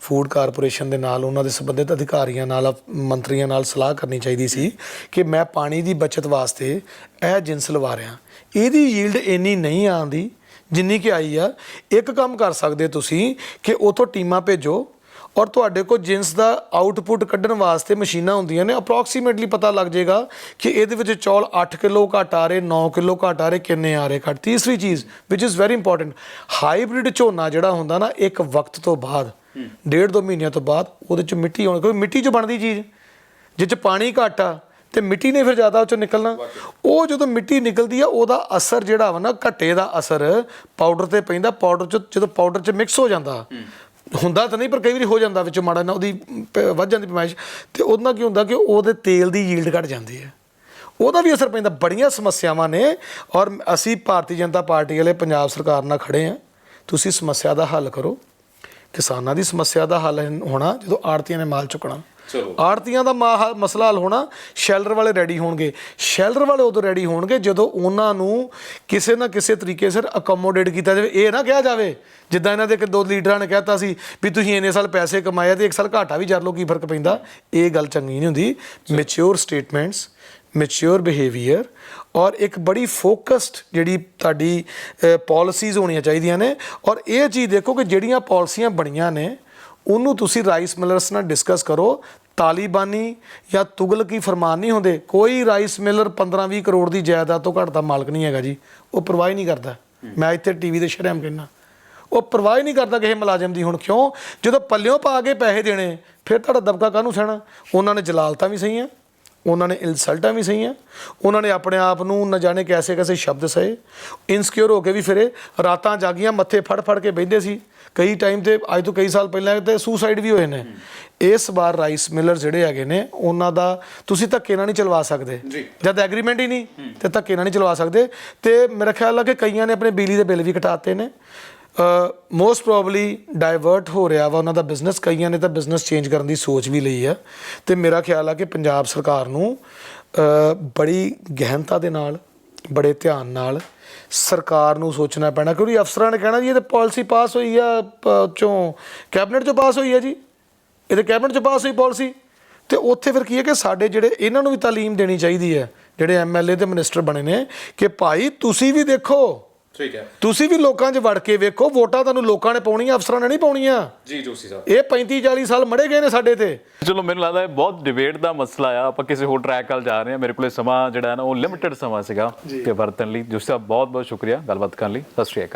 ਫੂਡ ਕਾਰਪੋਰੇਸ਼ਨ ਦੇ ਨਾਲ, ਉਹਨਾਂ ਦੇ ਸੰਬੰਧਿਤ ਅਧਿਕਾਰੀਆਂ ਨਾਲ ਮੰਤਰੀਆਂ ਨਾਲ ਸਲਾਹ ਕਰਨੀ ਚਾਹੀਦੀ ਸੀ ਕਿ ਮੈਂ ਪਾਣੀ ਦੀ ਬਚਤ ਵਾਸਤੇ ਇਹ ਜਿੰਸ ਲਵਾ ਰਿਹਾ। ਇਹਦੀ ਯੀਲਡ ਇੰਨੀ ਨਹੀਂ ਆਉਂਦੀ ਜਿੰਨੀ ਕਿ ਆਈ ਆ। ਇੱਕ ਕੰਮ ਕਰ ਸਕਦੇ ਤੁਸੀਂ ਕਿ ਉਥੋਂ ਟੀਮਾਂ ਭੇਜੋ ਔਰ ਤੁਹਾਡੇ ਕੋਲ ਜਿੰਸ ਦਾ ਆਊਟਪੁੱਟ ਕੱਢਣ ਵਾਸਤੇ ਮਸ਼ੀਨਾਂ ਹੁੰਦੀਆਂ ਨੇ ਅਪਰੋਕਸੀਮੇਟਲੀ ਪਤਾ ਲੱਗ ਜਾਏਗਾ ਕਿ ਇਹਦੇ ਵਿੱਚ ਚੌਲ 8 ਕਿਲੋ ਘੱਟ ਆ ਰਹੇ 9 ਕਿਲੋ ਘੱਟ ਆ ਰਹੇ, ਕਿੰਨੇ ਆ ਰਹੇ ਘੱਟ। ਤੀਸਰੀ ਚੀਜ਼ ਵਿਚ ਇਜ਼ ਵੈਰੀ ਇੰਪੋਰਟੈਂਟ ਹਾਈਬ੍ਰਿਡ ਝੋਨਾ ਜਿਹੜਾ ਹੁੰਦਾ ਨਾ, ਇੱਕ ਵਕਤ ਤੋਂ ਬਾਅਦ ਡੇਢ ਦੋ ਮਹੀਨਿਆਂ ਤੋਂ ਬਾਅਦ ਉਹਦੇ ਚ ਮਿੱਟੀ ਆਉਣੀ, ਕਿਉਂਕਿ ਮਿੱਟੀ ਚ ਬਣਦੀ ਚੀਜ਼ ਜਿਸ ਚ ਪਾਣੀ ਘੱਟ ਆ, ਤੇ ਮਿੱਟੀ ਨੇ ਫਿਰ ਜ਼ਿਆਦਾ ਉਹ ਚੋਂ ਨਿਕਲਣਾ। ਉਹ ਜਦੋਂ ਮਿੱਟੀ ਨਿਕਲਦੀ ਆ, ਉਹਦਾ ਅਸਰ ਜਿਹੜਾ ਵਾ ਨਾ ਘੱਟੇ ਦਾ ਅਸਰ ਪਾਊਡਰ ਤੇ ਪੈਂਦਾ ਪਾਊਡਰ ਚ ਜਦੋਂ ਪਾਊਡਰ ਚ ਮਿਕਸ ਹੋ ਜਾਂਦਾ, ਹੁੰਦਾ ਤਾਂ ਨਹੀਂ, ਪਰ ਕਈ ਵਾਰੀ ਹੋ ਜਾਂਦਾ ਵਿੱਚ ਮਾੜਾ ਨਾ ਉਹਦੀ ਪ- ਵੱਧ ਜਾਂਦੀ ਪਮਾਇਸ਼, ਤੇ ਉਹਦੇ ਨਾਲ ਕੀ ਹੁੰਦਾ ਕਿ ਉਹਦੇ ਤੇਲ ਦੀ ਯੀਲਡ ਘਟ ਜਾਂਦੀ ਹੈ। ਉਹਦਾ ਵੀ ਅਸਰ ਪੈਂਦਾ, ਬੜੀਆਂ ਸਮੱਸਿਆਵਾਂ ਨੇ, ਔਰ ਅਸੀਂ ਭਾਰਤੀ ਜਨਤਾ ਪਾਰਟੀ ਵਾਲੇ ਪੰਜਾਬ ਸਰਕਾਰ ਨਾਲ ਖੜੇ ਆ ਤੁਸੀਂ ਸਮੱਸਿਆ ਦਾ ਹੱਲ ਕਰੋ। ਕਿਸਾਨਾਂ ਦੀ ਸਮੱਸਿਆ ਦਾ ਹੱਲ ਹੋਣਾ ਜਦੋਂ ਆੜਤੀਆਂ ਨੇ ਮਾਲ ਚੁੱਕਣਾ। ਚਲੋ। ਆੜਤੀਆਂ ਦਾ ਮਸਲਾ ਹੱਲ ਹੋਣਾ ਸ਼ੈਲਰ ਵਾਲੇ ਰੈਡੀ ਹੋਣਗੇ। ਸ਼ੈਲਰ ਵਾਲੇ ਉਦੋਂ ਰੈਡੀ ਹੋਣਗੇ ਜਦੋਂ ਉਹਨਾਂ ਨੂੰ ਕਿਸੇ ਨਾ ਕਿਸੇ ਤਰੀਕੇ ਸਿਰ ਅਕਮੋਡੇਟ ਕੀਤਾ ਜਾਵੇ। ਇਹ ਨਾ ਕਿਹਾ ਜਾਵੇ ਜਿੱਦਾਂ ਇਹਨਾਂ ਦੇ ਇੱਕ ਦੋ ਲੀਡਰਾਂ ਨੇ ਕਹਿਤਾ ਸੀ ਵੀ ਤੁਸੀਂ ਇੰਨੇ ਸਾਲ ਪੈਸੇ ਕਮਾਏ ਤੇ ਇੱਕ ਸਾਲ ਘਾਟਾ ਵੀ ਜਰ ਲਓ ਕੀ ਫ਼ਰਕ ਪੈਂਦਾ? ਇਹ ਗੱਲ ਚੰਗੀ ਨਹੀਂ ਹੁੰਦੀ। ਮੈਚੁਰ ਸਟੇਟਮੈਂਟਸ ਮੈਚੁਰ ਬਿਹੇਵੀਅਰ ਔਰ ਇੱਕ ਬੜੀ ਫੋਕਸਡ ਜਿਹੜੀ ਤੁਹਾਡੀ ਪਾਲਿਸੀਜ਼ ਹੋਣੀਆਂ ਚਾਹੀਦੀਆਂ ਨੇ ਔਰ ਇਹ ਚੀਜ਼ ਦੇਖੋ ਕਿ ਜਿਹੜੀਆਂ ਪਾਲਿਸੀਆਂ ਬਣੀਆਂ ਨੇ, ਉਹਨੂੰ ਤੁਸੀਂ ਰਾਈਸ ਮਿਲਰਸ ਨਾਲ ਡਿਸਕਸ ਕਰੋ। ਤਾਲਿਬਾਨੀ ਜਾਂ ਤੁਗਲਕੀ ਫਰਮਾਨ ਨਹੀਂ ਹੁੰਦੇ। ਕੋਈ ਰਾਈਸ ਮਿਲਰ 15-20 ਕਰੋੜ ਦੀ ਜਾਇਦਾਦ ਤੋਂ ਘੱਟ ਦਾ ਮਾਲਕ ਨਹੀਂ ਹੈਗਾ ਜੀ। ਉਹ ਪਰਵਾਹ ਨਹੀਂ ਕਰਦਾ। ਮੈਂ ਇੱਥੇ ਟੀਵੀ ਦੇ ਸ਼ਰਮ ਕਹਿੰਦਾ। ਉਹ ਪਰਵਾਹ ਨਹੀਂ ਕਰਦਾ ਕਿਸੇ ਮੁਲਾਜ਼ਮ ਦੀ ਹੁਣ ਕਿਉਂ? ਜਦੋਂ ਪੱਲਿਓਂ ਪਾ ਕੇ ਪੈਸੇ ਦੇਣੇ, ਫਿਰ ਤੁਹਾਡਾ ਦਬਕਾ ਕਾਹਨੂੰ ਸਹਿਣਾ? ਉਹਨਾਂ ਨੇ ਜਲਾਲਤਾਂ ਵੀ ਸਹੀਆਂ। ਉਹਨਾਂ ਨੇ ਇਨਸਲਟਾਂ ਵੀ ਸਹੀਆਂ ਉਹਨਾਂ ਨੇ ਆਪਣੇ ਆਪ ਨੂੰ ਨਾ ਜਾਣੇ ਕੈਸੇ ਕੈਸੇ ਸ਼ਬਦ ਸਹੇ। ਇਨਸਿਕਿਉਰ ਹੋ ਕੇ ਵੀ ਫਿਰੇ ਰਾਤਾਂ ਜਾਗੀਆਂ ਮੱਥੇ ਫੜ ਫੜ ਕੇ ਬਹਿੰਦੇ ਸੀ। ਕਈ ਟਾਈਮ ਤੇ ਅੱਜ ਤੋਂ ਕਈ ਸਾਲ ਪਹਿਲਾਂ ਤੇ ਸੁਸਾਈਡ ਵੀ ਹੋਏ ਨੇ। ਇਸ ਵਾਰ ਰਾਈਸ ਮਿਲਰ ਜਿਹੜੇ ਹੈਗੇ ਨੇ ਉਹਨਾਂ ਦਾ ਤੁਸੀਂ ਧੱਕੇ ਨਾਲ ਨਹੀਂ ਚਲਵਾ ਸਕਦੇ। ਜਦ ਐਗਰੀਮੈਂਟ ਹੀ ਨਹੀਂ ਤੇ ਧੱਕੇ ਨਾਲ ਨਹੀਂ ਚਲਵਾ ਸਕਦੇ। ਤੇ ਮੇਰਾ ਖਿਆਲ ਆ ਕਿ ਕਈਆਂ ਨੇ ਆਪਣੇ ਬਿਜਲੀ ਦੇ ਬਿੱਲ ਵੀ ਘਟਾਤੇ ਨੇ। ਮੋਸਟ ਪ੍ਰੋਬਬਲੀ ਡਾਇਵਰਟ ਹੋ ਰਿਹਾ ਵਾ, ਉਹਨਾਂ ਦਾ ਬਿਜ਼ਨਸ ਕਈਆਂ ਨੇ ਤਾਂ ਬਿਜ਼ਨਸ ਚੇਂਜ ਕਰਨ ਦੀ ਸੋਚ ਵੀ ਲਈ ਆ ਤੇ ਮੇਰਾ ਖਿਆਲ ਆ ਕਿ ਪੰਜਾਬ ਸਰਕਾਰ ਨੂੰ ਬੜੀ ਗਹਿਨਤਾ ਦੇ ਨਾਲ, ਬੜੇ ਧਿਆਨ ਨਾਲ ਸਰਕਾਰ ਨੂੰ ਸੋਚਣਾ ਪੈਣਾ, ਕਿਉਂਕਿ ਅਫਸਰਾਂ ਨੇ ਕਹਿਣਾ ਜੀ, ਇਹ ਤਾਂ ਪਾਲਿਸੀ ਪਾਸ ਹੋਈ ਆ ਪ- ਚੋਂ ਕੈਬਨਿਟ ਚੋਂ ਪਾਸ ਹੋਈ ਆ ਜੀ। ਇਹ ਤਾਂ ਕੈਬਨਿਟ ਚੋਂ ਪਾਸ ਹੋਈ ਪਾਲਿਸੀ। ਤੇ ਉੱਥੇ ਫਿਰ ਕੀ ਹੈ ਕਿ ਸਾਡੇ ਜਿਹੜੇ, ਇਹਨਾਂ ਨੂੰ ਵੀ ਤਾਲੀਮ ਦੇਣੀ ਚਾਹੀਦੀ ਹੈ, ਜਿਹੜੇ ਐਮਐਲਏ ਤੇ ਮਿਨਿਸਟਰ ਬਣੇ ਨੇ, ਕਿ ਭਾਈ ਤੁਸੀਂ ਵੀ ਦੇਖੋ ਠੀਕ ਹੈ। ਤੁਸੀਂ ਵੀ ਲੋਕਾਂ 'ਚ ਵੜ ਕੇ ਵੇਖੋ ਵੋਟਾਂ ਤੁਹਾਨੂੰ ਲੋਕਾਂ ਨੇ ਪਾਉਣੀਆਂ ਅਫਸਰਾਂ ਨੇ ਨਹੀਂ ਪਾਉਣੀਆਂ। ਜੀ ਜੋਸ਼ੀ ਸਾਹਿਬ। ਇਹ 35 40 ਸਾਲ ਮੜੇ ਗਏ ਨੇ ਸਾਡੇ ਤੇ। ਚਲੋ ਮੈਨੂੰ ਲੱਗਦਾ ਇਹ ਬਹੁਤ ਡਿਬੇਟ ਦਾ ਮਸਲਾ ਆ। ਆਪਾਂ ਕਿਸੇ ਹੋਰ ਟਰੈਕ ਵੱਲ ਜਾ ਰਹੇ ਹਾਂ। ਮੇਰੇ ਕੋਲੇ ਸਮਾਂ ਜਿਹੜਾ ਹੈ ਨਾ ਉਹ ਲਿਮਿਟਿਡ ਸਮਾਂ ਸੀਗਾ ਤੇ ਵਰਤਨ ਲਈ। ਜੋਸ਼ੀ ਸਾਹਿਬ ਬਹੁਤ ਬਹੁਤ ਸ਼ੁਕਰੀਆ ਗੱਲਬਾਤ ਕਰਨ ਲਈ। ਸਤਿ ਸ਼੍ਰੀ ਅਕਾਲ।